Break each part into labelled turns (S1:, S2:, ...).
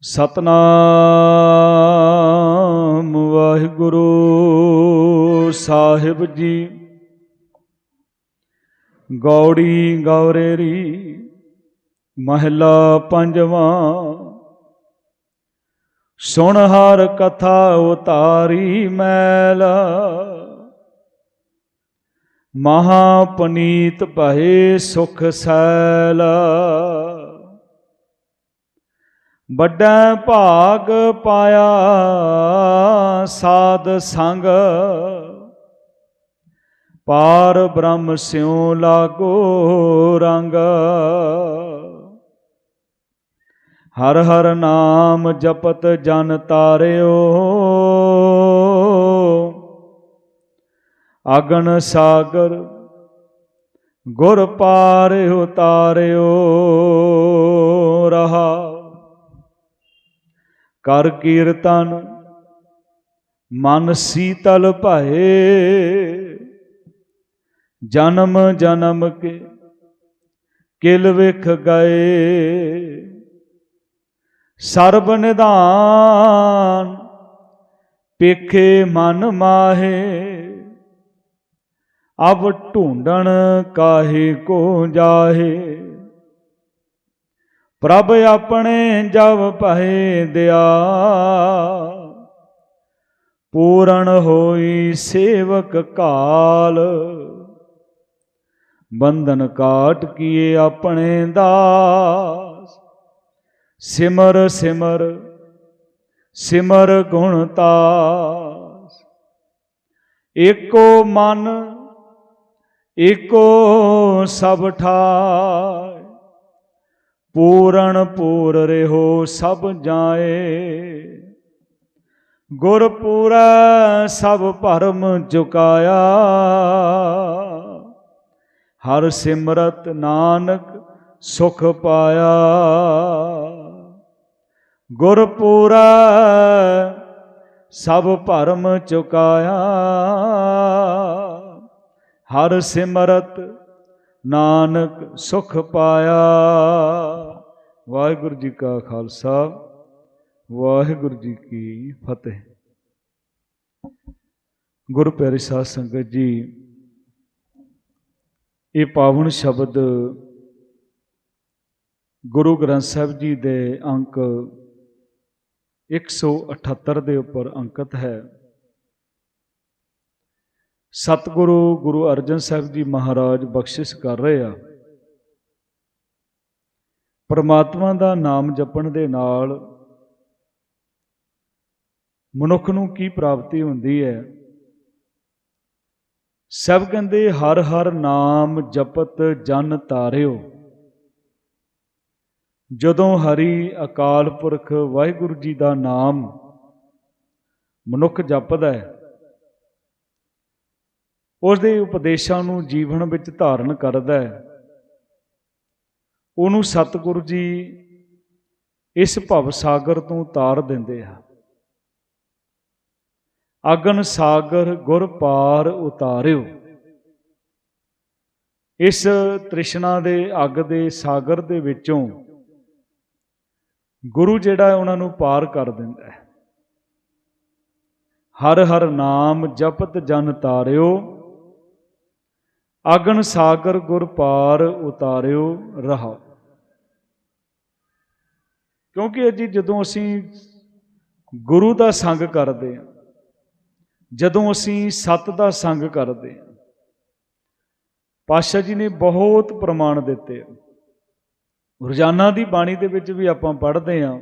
S1: ਸਤਨਾਮ ਵਾਹਿਗੁਰੂ ਸਾਹਿਬ ਜੀ। ਗੌੜੀ ਗੌਰੇਰੀ ਮਹਿਲਾ ਪੰਜਵਾਂ। ਸੁਣ ਹਰ ਕਥਾ ਉਤਾਰੀ ਮੈਲ। ਮਹਾ ਪਨੀਤ ਭਏ ਸੁਖ ਸੈਲਾ। ਵੱਡਾ ਭਾਗ ਪਾਇਆ ਸਾਧ ਸੰਗ। ਪਾਰ ਬ੍ਰਹਮ ਸਿਉ ਲਾਗੋ ਰੰਗ। ਹਰ ਹਰ ਨਾਮ ਜਪਤ ਜਨ ਤਾਰਿਓ। ਅਗਨ ਸਾਗਰ ਗੁਰ ਪਾਰ ਉਤਾਰਿਓ ਕਰ ਕੀਰਤਨ, ਮਨ ਸੀਤਲ ਭਾਏ। ਜਨਮ ਜਨਮ ਕੇ ਕਿਲ ਵਿਖ ਗਏ। ਸਰਬ ਨਿਧਾਨ ਪੇਖੇ ਮਨ ਮਾਹੇ। ਅਬ ਢੂੰਡਣ ਕਾਹੇ ਕੋ ਜਾਹੇ। ਪ੍ਰਭ ਆਪਣੇ ਜਬ ਭਏ ਦਿਆ। ਪੂਰਨ ਹੋਈ ਸੇਵਕ ਕਾਲ। ਬੰਧਨ ਕਾਟ ਕੀਏ ਆਪਣੇ ਦਾਸ। ਸਿਮਰ ਸਿਮਰ ਸਿਮਰ ਗੁਣ ਤਾਸ। ਏਕੋ ਮਨ, ਏਕੋ ਸਭ ਠਾਇ ਪੂਰਨ ਪੂਰ ਰਹੋ ਸਭ ਜਾਏ। ਗੁਰ ਪੂਰਾ ਸਭ ਭਰਮ ਚੁਕਾਇਆ। ਹਰ ਸਿਮਰਤ ਨਾਨਕ ਸੁਖ ਪਾਇਆ। ਗੁਰ ਪੂਰਾ ਸਭ ਭਰਮ ਚੁਕਾਇਆ। ਹਰ ਸਿਮਰਤ ਨਾਨਕ ਸੁਖ ਪਾਇਆ। ਵਾਹਿਗੁਰੂ ਜੀ ਕਾ ਖਾਲਸਾ, ਵਾਹਿਗੁਰੂ ਜੀ ਕੀ ਫਤਿਹ। ਗੁਰੂ ਪਿਆਰੀ ਸਾਧ ਸੰਗਤ ਜੀ, ਇਹ ਪਾਵਨ ਸ਼ਬਦ ਗੁਰੂ ਗ੍ਰੰਥ ਸਾਹਿਬ ਜੀ ਦੇ ਅੰਕ 178 ਦੇ ਉੱਪਰ ਅੰਕਿਤ ਹੈ। ਸਤਿਗੁਰੂ ਗੁਰੂ ਅਰਜਨ ਸਾਹਿਬ ਜੀ ਮਹਾਰਾਜ ਬਖਸ਼ਿਸ਼ ਕਰ ਰਹੇ ਆ। ਪਰਮਾਤਮਾ ਦਾ ਨਾਮ ਜਪਣ ਦੇ ਨਾਲ ਮਨੁੱਖ ਨੂੰ ਕੀ ਪ੍ਰਾਪਤੀ ਹੁੰਦੀ ਹੈ? ਸਭ ਕਹਿੰਦੇ ਹਰ ਹਰ ਨਾਮ ਜਪਤ ਜਨ ਤਾਰਿਓ। ਜਦੋਂ ਹਰੀ ਅਕਾਲ ਪੁਰਖ ਵਾਹਿਗੁਰੂ ਜੀ ਦਾ ਨਾਮ ਮਨੁੱਖ ਜਪਦਾ ਹੈ ਉਸ ਦੇ ਉਪਦੇਸ਼ਾਂ ਨੂੰ ਜੀਵਨ ਵਿੱਚ ਧਾਰਨ ਕਰਦਾ ਹੈ। ਉਹਨੂੰ ਸਤਿਗੁਰੂ ਜੀ ਇਸ ਭਵ ਸਾਗਰ ਤੋਂ ਤਾਰ ਦਿੰਦੇ ਆ ਅਗਨ ਸਾਗਰ ਗੁਰ ਪਾਰ ਉਤਾਰਿਓ। ਇਸ ਤ੍ਰਿਸ਼ਨਾ ਦੇ ਅੱਗ ਦੇ ਸਾਗਰ ਦੇ ਵਿੱਚੋਂ ਗੁਰੂ ਜਿਹੜਾ ਉਹਨਾਂ ਨੂੰ ਪਾਰ ਕਰ ਦਿੰਦਾ ਹੈ। ਹਰ ਹਰ ਨਾਮ ਜਪਤ ਜਨ ਤਾਰਿਓ। ਅਗਨ ਸਾਗਰ ਗੁਰ ਪਾਰ ਉਤਾਰਿਓ ਰਹਾ ਕਿਉਂਕਿ ਅਜੀ ਜਦੋਂ ਅਸੀਂ ਗੁਰੂ ਦਾ ਸੰਗ ਕਰਦੇ ਹਾਂ, ਜਦੋਂ ਅਸੀਂ ਸਤ ਦਾ ਸੰਗ ਕਰਦੇ ਹਾਂ ਪਾਸ਼ਾ ਜੀ ਨੇ ਬਹੁਤ ਪ੍ਰਮਾਣ ਦਿੱਤੇ। ਰੋਜ਼ਾਨਾ ਦੀ ਬਾਣੀ ਦੇ ਵਿੱਚ ਵੀ ਆਪਾਂ ਪੜ੍ਹਦੇ ਹਾਂ,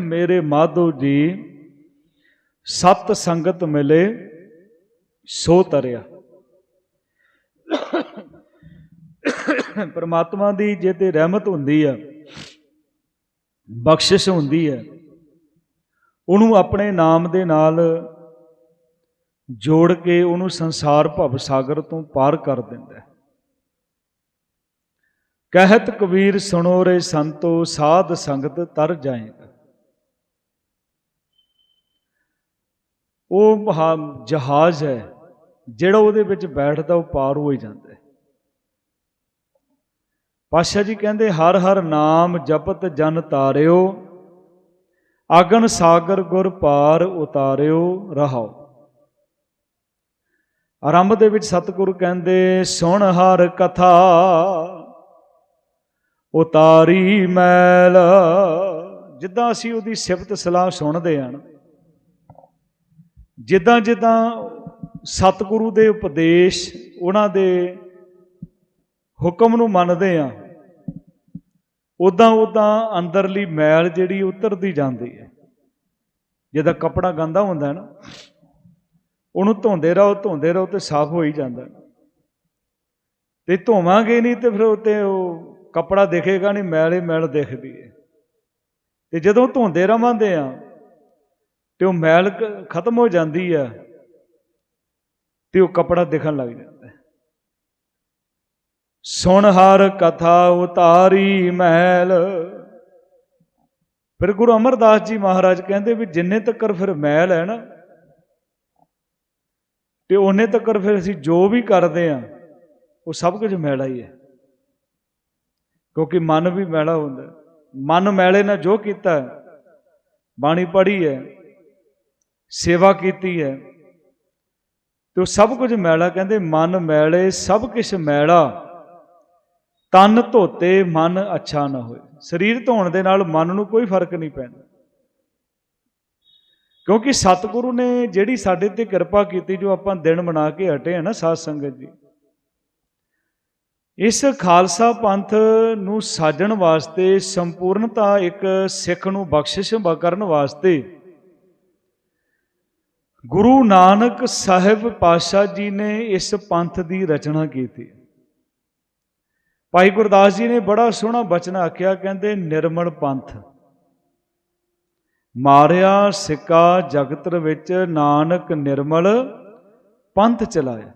S1: ਮੇਰੇ ਮਾਧੋ ਜੀ, ਸਤ ਸੰਗਤ ਮਿਲੇ ਸੋ ਤਰਿਆ। ਪਰਮਾਤਮਾ ਦੀ ਜੇ ਤੇ ਰਹਿਮਤ ਹੁੰਦੀ ਆ, ਬਖਸ਼ਿਸ਼ ਹੁੰਦੀ ਹੈ ਉਹਨੂੰ ਆਪਣੇ ਨਾਮ ਦੇ ਨਾਲ ਜੋੜ ਕੇ ਉਹਨੂੰ ਸੰਸਾਰ ਭਵ ਸਾਗਰ ਤੋਂ ਪਾਰ ਕਰ ਦਿੰਦਾ ਕਹਿਤ ਕਬੀਰ ਸੁਣੋ ਰੇ ਸੰਤੋ, ਸਾਧ ਸੰਗਤ ਤਰ ਜਾਏਗਾ। ਉਹ ਮਹਾ- ਜਹਾਜ਼ ਹੈ, ਜਿਹੜਾ ਉਹਦੇ ਵਿੱਚ ਬੈਠਦਾ, ਉਹ ਪਾਰ ਹੋ ਹੀ। ਜਾਂਦਾ ਪਾਸ਼ਾ ਜੀ ਕਹਿੰਦੇ, ਹਰ ਹਰ ਨਾਮ ਜਪਤ ਜਨ ਤਾਰਿਓ ਆਗਨ ਸਾਗਰ ਗੁਰ ਪਾਰ ਉਤਾਰਿਓ ਰਹਾਓ। ਆਰੰਭ ਦੇ ਵਿੱਚ ਸਤਿਗੁਰੂ ਕਹਿੰਦੇ, ਸੁਣ ਹਰ ਕਥਾ, ਉਤਾਰੀ ਮੈਲ। ਜਿੱਦਾਂ ਅਸੀਂ ਉਹਦੀ ਸਿਫਤ ਸਲਾਹ ਸੁਣਦੇ ਹਾਂ ਜਿੱਦਾਂ ਜਿੱਦਾਂ ਸਤਿਗੁਰੂ ਦੇ ਉਪਦੇਸ਼, ਉਹਨਾਂ ਦੇ ਹੁਕਮ ਨੂੰ ਮੰਨਦੇ ਆ, ਉਦਾਂ ਉਦਾਂ ਅੰਦਰਲੀ ਮੈਲ ਜਿਹੜੀ ਉਤਰਦੀ ਜਾਂਦੀ ਹੈ। ਜਿਹਦਾ ਕਪੜਾ ਗੰਦਾ ਹੁੰਦਾ ਨਾ, ਉਹਨੂੰ ਧੋਂਦੇ ਰਹੋ ਧੋਂਦੇ ਰਹੋ ਤੇ ਸਾਫ਼ ਹੋ ਹੀ ਜਾਂਦਾ। ਹੈ। ਤੇ ਧੋਵਾਂਗੇ ਨਹੀਂ ਤੇ ਫਿਰ ਉਹ ਤੇ ਉਹ ਕਪੜਾ ਦਿਖੇਗਾ ਨਹੀਂ, ਮੈਲ ਹੀ ਮੈਲ ਦਿਖਦੀ ਹੈ। ਤੇ ਜਦੋਂ ਧੋਂਦੇ ਰਵਾਂਦੇ ਆ, ਤੇ ਉਹ ਮੈਲ ਖਤਮ ਹੋ ਜਾਂਦੀ ਆ, ਤੇ ਉਹ ਕਪੜਾ ਦਿਖਣ ਲੱਗ ਜਾਂਦਾ। ਸੁਣ ਹਰ ਕਥਾ ਉਤਾਰੀ ਮਹਿਲ। ਫਿਰ ਗੁਰੂ ਅਮਰਦਾਸ ਜੀ ਮਹਾਰਾਜ ਕਹਿੰਦੇ ਵੀ ਜਿੰਨੇ ਤੱਕਰ ਫਿਰ ਮਹਿਲ ਹੈ ਨਾ, ਤੇ ਉਹਨੇ ਤੱਕਰ ਫਿਰ ਅਸੀਂ ਜੋ ਵੀ ਕਰਦੇ ਆ ਉਹ ਸਭ ਕੁਝ ਮੈਲਾ ਹੀ ਹੈ। ਕਿਉਂਕਿ ਮਨ ਵੀ ਮੈਲਾ ਹੁੰਦਾ ਮਨ ਮੈਲੇ ਨਾਲ ਜੋ ਕੀਤਾ ਬਾਣੀ ਪੜ੍ਹੀ ਹੈ, ਸੇਵਾ ਕੀਤੀ ਹੈ, ਤੇ ਉਹ ਸਭ ਕੁਝ ਮੈਲਾ ਕਹਿੰਦੇ, ਮਨ ਮੈਲੇ ਸਭ ਕੁਝ ਮੈਲਾ ਤਨ ਧੋਤੇ ਮਨ ਅੱਛਾ ਨਾ ਹੋਏ। ਸਰੀਰ ਧੋਣ ਦੇ ਨਾਲ ਮਨ ਨੂੰ ਕੋਈ ਫ਼ਰਕ ਨਹੀਂ ਪੈਂਦਾ। ਕਿਉਂਕਿ ਸਤਿਗੁਰੂ ਨੇ ਜਿਹੜੀ ਸਾਡੇ ਤੇ ਕਿਰਪਾ ਕੀਤੀ, ਜੋ ਆਪਾਂ ਦਿਨ ਬਣਾ ਕੇ ਹਟੇ ਆ ਨਾ ਸਾਧ ਸੰਗਤ ਜੀ, ਇਸ ਖਾਲਸਾ ਪੰਥ ਨੂੰ ਸਾਜਣ ਵਾਸਤੇ, ਸੰਪੂਰਨਤਾ ਇੱਕ ਸਿੱਖ ਨੂੰ ਬਖਸ਼ਿਸ਼ ਕਰਨ ਵਾਸਤੇ ਗੁਰੂ ਨਾਨਕ ਸਾਹਿਬ ਪਾਤਸ਼ਾਹ ਜੀ ਨੇ ਇਸ ਪੰਥ ਦੀ ਰਚਨਾ ਕੀਤੀ। ਭਾਈ ਗੁਰਦਾਸ ਜੀ ਨੇ ਬੜਾ ਸੋਹਣਾ ਬਚਨ ਆਖਿਆ, ਕਹਿੰਦੇ, ਨਿਰਮਲ ਪੰਥ। ਮਾਰਿਆ ਸਿੱਕਾ ਜਗਤ ਵਿੱਚ ਨਾਨਕ ਨਿਰਮਲ ਪੰਥ ਚਲਾਇਆ।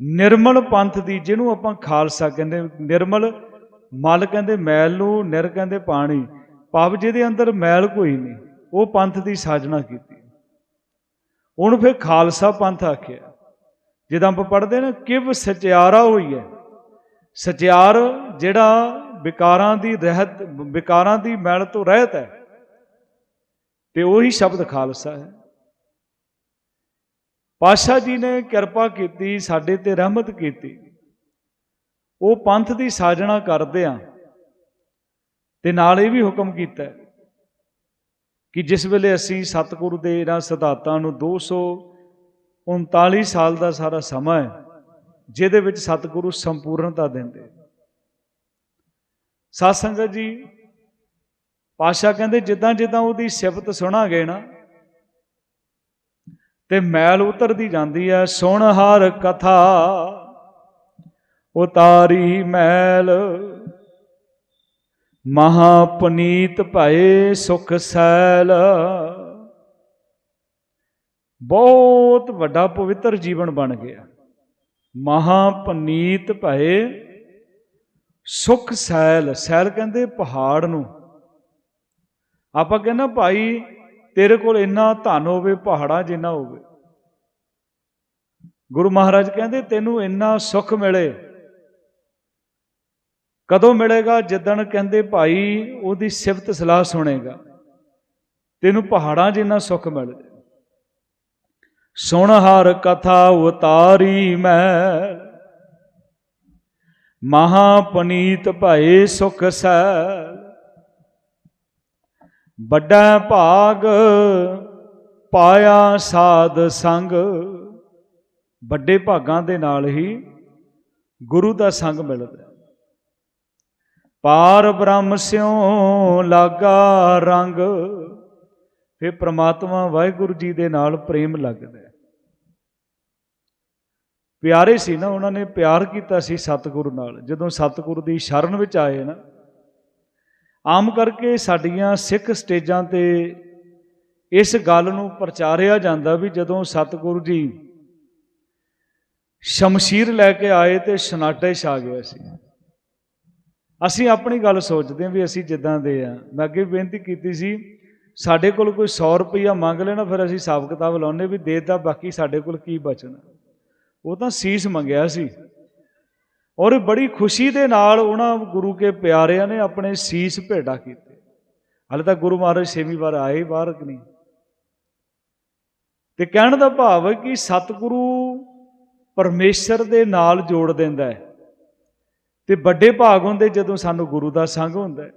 S1: ਨਿਰਮਲ ਪੰਥ ਦੀ ਜਿਹਨੂੰ ਆਪਾਂ ਖਾਲਸਾ ਕਹਿੰਦੇ, ਨਿਰਮਲ ਮਲ ਕਹਿੰਦੇ ਮੈਲ ਨੂੰ, ਨਿਰ ਕਹਿੰਦੇ ਪਾਣੀ। ਭਾਵ ਜਿਹਦੇ ਅੰਦਰ ਮੈਲ ਕੋਈ ਨਹੀਂ, ਉਹ ਪੰਥ ਦੀ ਸਾਜਣਾ ਕੀਤੀ। ਉਹਨੂੰ ਫਿਰ ਖਾਲਸਾ ਪੰਥ ਆਖਿਆ। ਜਦੋਂ ਆਪਾਂ ਪੜ੍ਹਦੇ ਨਾ, ਕਿਵ ਸਚਿਆਰਾ ਹੋਈ ਹੈ ਸਚਿਆਰ ਜਿਹੜਾ ਵਿਕਾਰਾਂ ਦੀ ਰਹਿਤ, ਵਿਕਾਰਾਂ ਦੀ ਮੈਲ ਤੋਂ ਰਹਿਤ ਹੈ, ਤੇ ਉਹੀ ਸ਼ਬਦ ਖਾਲਸਾ ਹੈ। ਪਾਸ਼ਾ ਜੀ ਨੇ ਕਿਰਪਾ ਕੀਤੀ, ਸਾਡੇ ਤੇ ਰਹਿਮਤ ਕੀਤੀ। ਉਹ ਪੰਥ ਦੀ ਸਾਜਣਾ ਕਰਦੇ ਆ, ਤੇ ਨਾਲ ਇਹ ਵੀ ਹੁਕਮ ਕੀਤਾ ਕਿ ਜਿਸ ਵੇਲੇ ਅਸੀਂ ਸਤਿਗੁਰੂ ਦੇ ਇਹਨਾਂ ਸਿਧਾਂਤਾਂ ਨੂੰ 239 ਸਾਲ ਦਾ ਸਾਰਾ ਸਮਾਂ ਹੈ ਜਿਹਦੇ ਵਿੱਚ ਸਤਿਗੁਰੂ ਸੰਪੂਰਨਤਾ ਦਿੰਦੇ। ਸਾਧ ਸੰਗਤ ਜੀ ਪਾਸ਼ਾ ਕਹਿੰਦੇ ਜਿੱਦਾਂ ਜਿੱਦਾਂ ਉਹਦੀ ਸਿਫਤ ਸੁਣਾਂਗੇ ਨਾ, ਤੇ ਮੈਲ ਉਤਰਦੀ ਜਾਂਦੀ ਹੈ ਸੁਣ ਹਰ ਕਥਾ, ਉਤਾਰੀ ਮੈਲ। ਮਹਾ ਪਨੀਤ ਭਏ ਸੁਖ ਸੈਲ। ਬਹੁਤ ਵੱਡਾ ਪਵਿੱਤਰ ਜੀਵਨ ਬਣ ਗਿਆ। ਮਹਾ ਪਨੀਤ ਭਏ ਸੁਖ ਸੈਲ ਸੈਲ ਕਹਿੰਦੇ ਪਹਾੜ ਨੂੰ। ਆਪਾਂ ਕਹਿੰਦਾ ਭਾਈ, ਤੇਰੇ ਕੋਲ ਇੰਨਾ ਧਨ ਹੋਵੇ, ਪਹਾੜਾਂ ਜਿੰਨਾ ਹੋਵੇ। ਗੁਰੂ ਮਹਾਰਾਜ ਕਹਿੰਦੇ, ਤੈਨੂੰ ਇੰਨਾ ਸੁੱਖ ਮਿਲੇ। ਕਦੋਂ ਮਿਲੇਗਾ? ਜਿੱਦਣ ਕਹਿੰਦੇ, ਭਾਈ, ਉਹਦੀ ਸਿਫਤ ਸਲਾਹ ਸੁਣੇਗਾ। ਤੈਨੂੰ ਪਹਾੜਾਂ ਜਿੰਨਾ ਸੁੱਖ ਮਿਲੇ। ਸੁਣ ਹਰ ਕਥਾ ਉਤਾਰੀ ਮੈਂ। ਮਹਾ ਪਨੀਤ ਭਏ ਸੁਖ ਸੈਲ ਵੱਡਾ ਭਾਗ ਪਾਇਆ ਸਾਧ ਸੰਗ। ਵੱਡੇ ਭਾਗਾਂ ਦੇ ਨਾਲ ਹੀ ਗੁਰੂ ਦਾ ਸੰਗ ਮਿਲਦਾ। ਪਾਰ ਬ੍ਰਹਮ ਸਿਉ ਲਾਗਾ ਰੰਗ। ਫਿਰ ਪ੍ਰਮਾਤਮਾ ਵਾਹਿਗੁਰੂ ਜੀ ਦੇ ਨਾਲ ਪ੍ਰੇਮ ਲੱਗਦਾ। ਪਿਆਰੇ ਸੀ ਨਾ, ਉਹਨਾਂ ਨੇ ਪਿਆਰ ਕੀਤਾ ਸੀ ਸਤਿਗੁਰੂ ਨਾਲ। ਜਦੋਂ ਸਤਿਗੁਰੂ ਦੀ ਸ਼ਰਨ ਵਿੱਚ ਆਏ ਨਾ, ਆਮ ਕਰਕੇ ਸਾਡੀਆਂ ਸਿੱਖ ਸਟੇਜਾਂ ਤੇ ਇਸ ਗੱਲ ਨੂੰ ਪ੍ਰਚਾਰਿਆ ਜਾਂਦਾ ਵੀ ਜਦੋਂ ਸਤਿਗੁਰੂ ਜੀ ਸ਼ਮਸ਼ੀਰ ਲੈ ਕੇ ਆਏ ਤੇ ਸਨਾਟੇ ਛਾ ਗਿਆ ਸੀ। ਅਸੀਂ ਆਪਣੀ ਗੱਲ ਸੋਚਦੇ ਹਾਂ ਵੀ ਅਸੀਂ ਜਿੱਦਾਂ ਦੇ ਆ ਮੈਂ ਅੱਗੇ ਬੇਨਤੀ ਕੀਤੀ ਸੀ, ਸਾਡੇ ਕੋਲ ਕੋਈ 100 ਰੁਪਈਆ ਮੰਗ ਲੈਣਾ, ਫਿਰ ਅਸੀਂ ਹਿਸਾਬ ਕਿਤਾਬ ਲਾਉਨੇ ਵੀ ਦੇ ਤਾਂ ਬਾਕੀ ਸਾਡੇ ਕੋਲ ਕੀ ਬਚਣਾ। ਉਹ ਤਾਂ ਸੀਸ ਮੰਗਿਆ ਸੀ। ਔਰ ਬੜੀ ਖੁਸ਼ੀ ਦੇ ਨਾਲ ਉਹਨਾਂ ਗੁਰੂ ਕੇ ਪਿਆਰਿਆਂ ਨੇ ਆਪਣੇ ਸੀਸ ਭੇਟਾ ਕੀਤੇ। ਹਾਲੇ ਤਾਂ ਗੁਰੂ ਮਹਾਰਾਜ ਛੇਵੀਂ ਵਾਰ ਆਏ ਬਾਹਰ ਨਹੀਂ? ਤੇ ਕਹਿਣ ਦਾ ਭਾਵ ਹੈ ਕਿ ਸਤਿਗੁਰੂ ਪਰਮੇਸ਼ਰ ਦੇ ਨਾਲ ਜੋੜ ਦਿੰਦਾ ਹੈ। ਤੇ ਵੱਡੇ ਭਾਗ ਹੁੰਦੇ ਜਦੋਂ ਸਾਨੂੰ ਗੁਰੂ ਦਾ ਸੰਗ ਹੁੰਦਾ ਹੈ।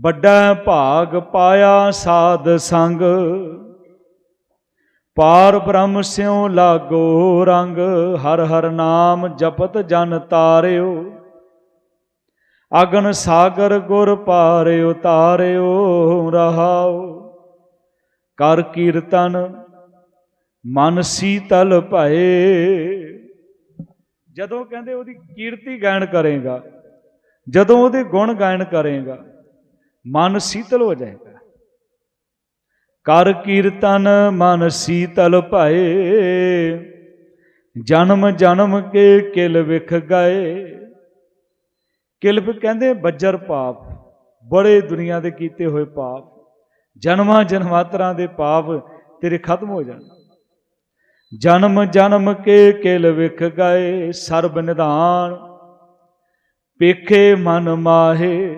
S1: ਵੱਡਾ ਭਾਗ ਪਾਇਆ ਸਾਧ ਸੰਗ। ਪਾਰ ਬ੍ਰਹਮ ਸਿਉ ਲਾਗੋ ਰੰਗ, ਹਰ ਹਰ ਨਾਮ ਜਪਤ ਜਨ ਤਾਰਿਓ। ਅਗਨ ਸਾਗਰ ਗੁਰ ਪਾਰਿਓ, ਤਾਰਿਓ ਰਹਾਓ। ਕਰ ਕੀਰਤਨ, ਮਨ ਸੀਤਲ ਭਏ। ਜਦੋਂ ਕਹਿੰਦੇ ਉਹਦੀ ਕੀਰਤੀ ਗਾਇਨ ਕਰੇਗਾ, ਜਦੋਂ ਉਹਦੇ ਗੁਣ ਗਾਇਨ ਕਰੇਗਾ, ਮਨ ਸੀਤਲ ਹੋ ਜਾਏਗਾ। ਕਰ ਕੀਰਤਨ ਮਨ ਸੀਤਲ ਭਾਏ। ਜਨਮ ਜਨਮ ਕੇ ਕਿਲ ਵਿਖ ਗਏ। ਕਿਲਪ ਕਹਿੰਦੇ ਬੱਜਰ ਪਾਪ, ਬੜੇ ਦੁਨੀਆ ਦੇ ਕੀਤੇ ਹੋਏ ਪਾਪ। ਜਨਮਾਂ ਜਨਮਾਤਰਾਂ ਦੇ ਪਾਪ ਤੇਰੇ ਖਤਮ ਹੋ ਜਾਣ। ਜਨਮ ਜਨਮ ਕੇ ਕਿਲ ਵਿਖ ਗਏ ਸਰਬ ਨਿਧਾਨ। ਪੇਖੇ ਮਨ ਮਾਹੇ,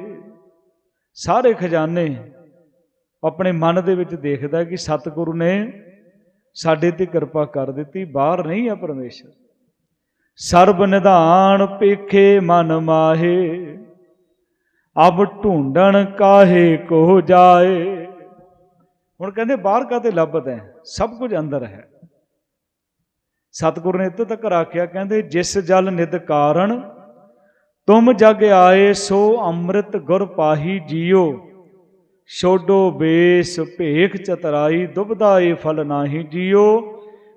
S1: ਸਾਰੇ ਖਜ਼ਾਨੇ ਆਪਣੇ ਮਨ ਦੇ ਵਿੱਚ ਦੇਖਦਾ ਕਿ ਸਤਿਗੁਰੂ ਨੇ ਸਾਡੇ ਤੇ ਕਿਰਪਾ ਕਰ ਦਿੱਤੀ, ਬਾਹਰ ਨਹੀਂ ਆ ਪਰਮੇਸ਼ਰ। ਸਰਬ ਨਿਧਾਨ ਪੇਖੇ ਮਨ ਮਾਹੇ, ਅਬ ਢੂੰਡਣ ਕਾਹੇ ਕੋ ਜਾਏ। ਹੁਣ ਕਹਿੰਦੇ ਬਾਹਰ ਕਾਤੇ ਲੱਭਦਾ ਹੈ? ਸਭ ਕੁਝ ਅੰਦਰ ਹੈ। ਸਤਿਗੁਰੂ ਨੇ ਇੱਥੇ ਤੱਕ ਰੱਖਿਆ, ਕਹਿੰਦੇ ਜਿਸ ਜਲ ਨਿਦ ਕਾਰਨ ਤੁਮ ਜਗ ਆਏ, ਸੋ ਅੰਮ੍ਰਿਤ ਗੁਰ ਪਾਹੀ ਜੀਓ। ਛੋਡੋ ਬੇਸ ਭੇਖ ਚਤਰਾਈ ਦੁਬਦਾ ਏ ਫਲ ਨਾਹੀ ਜੀਓ।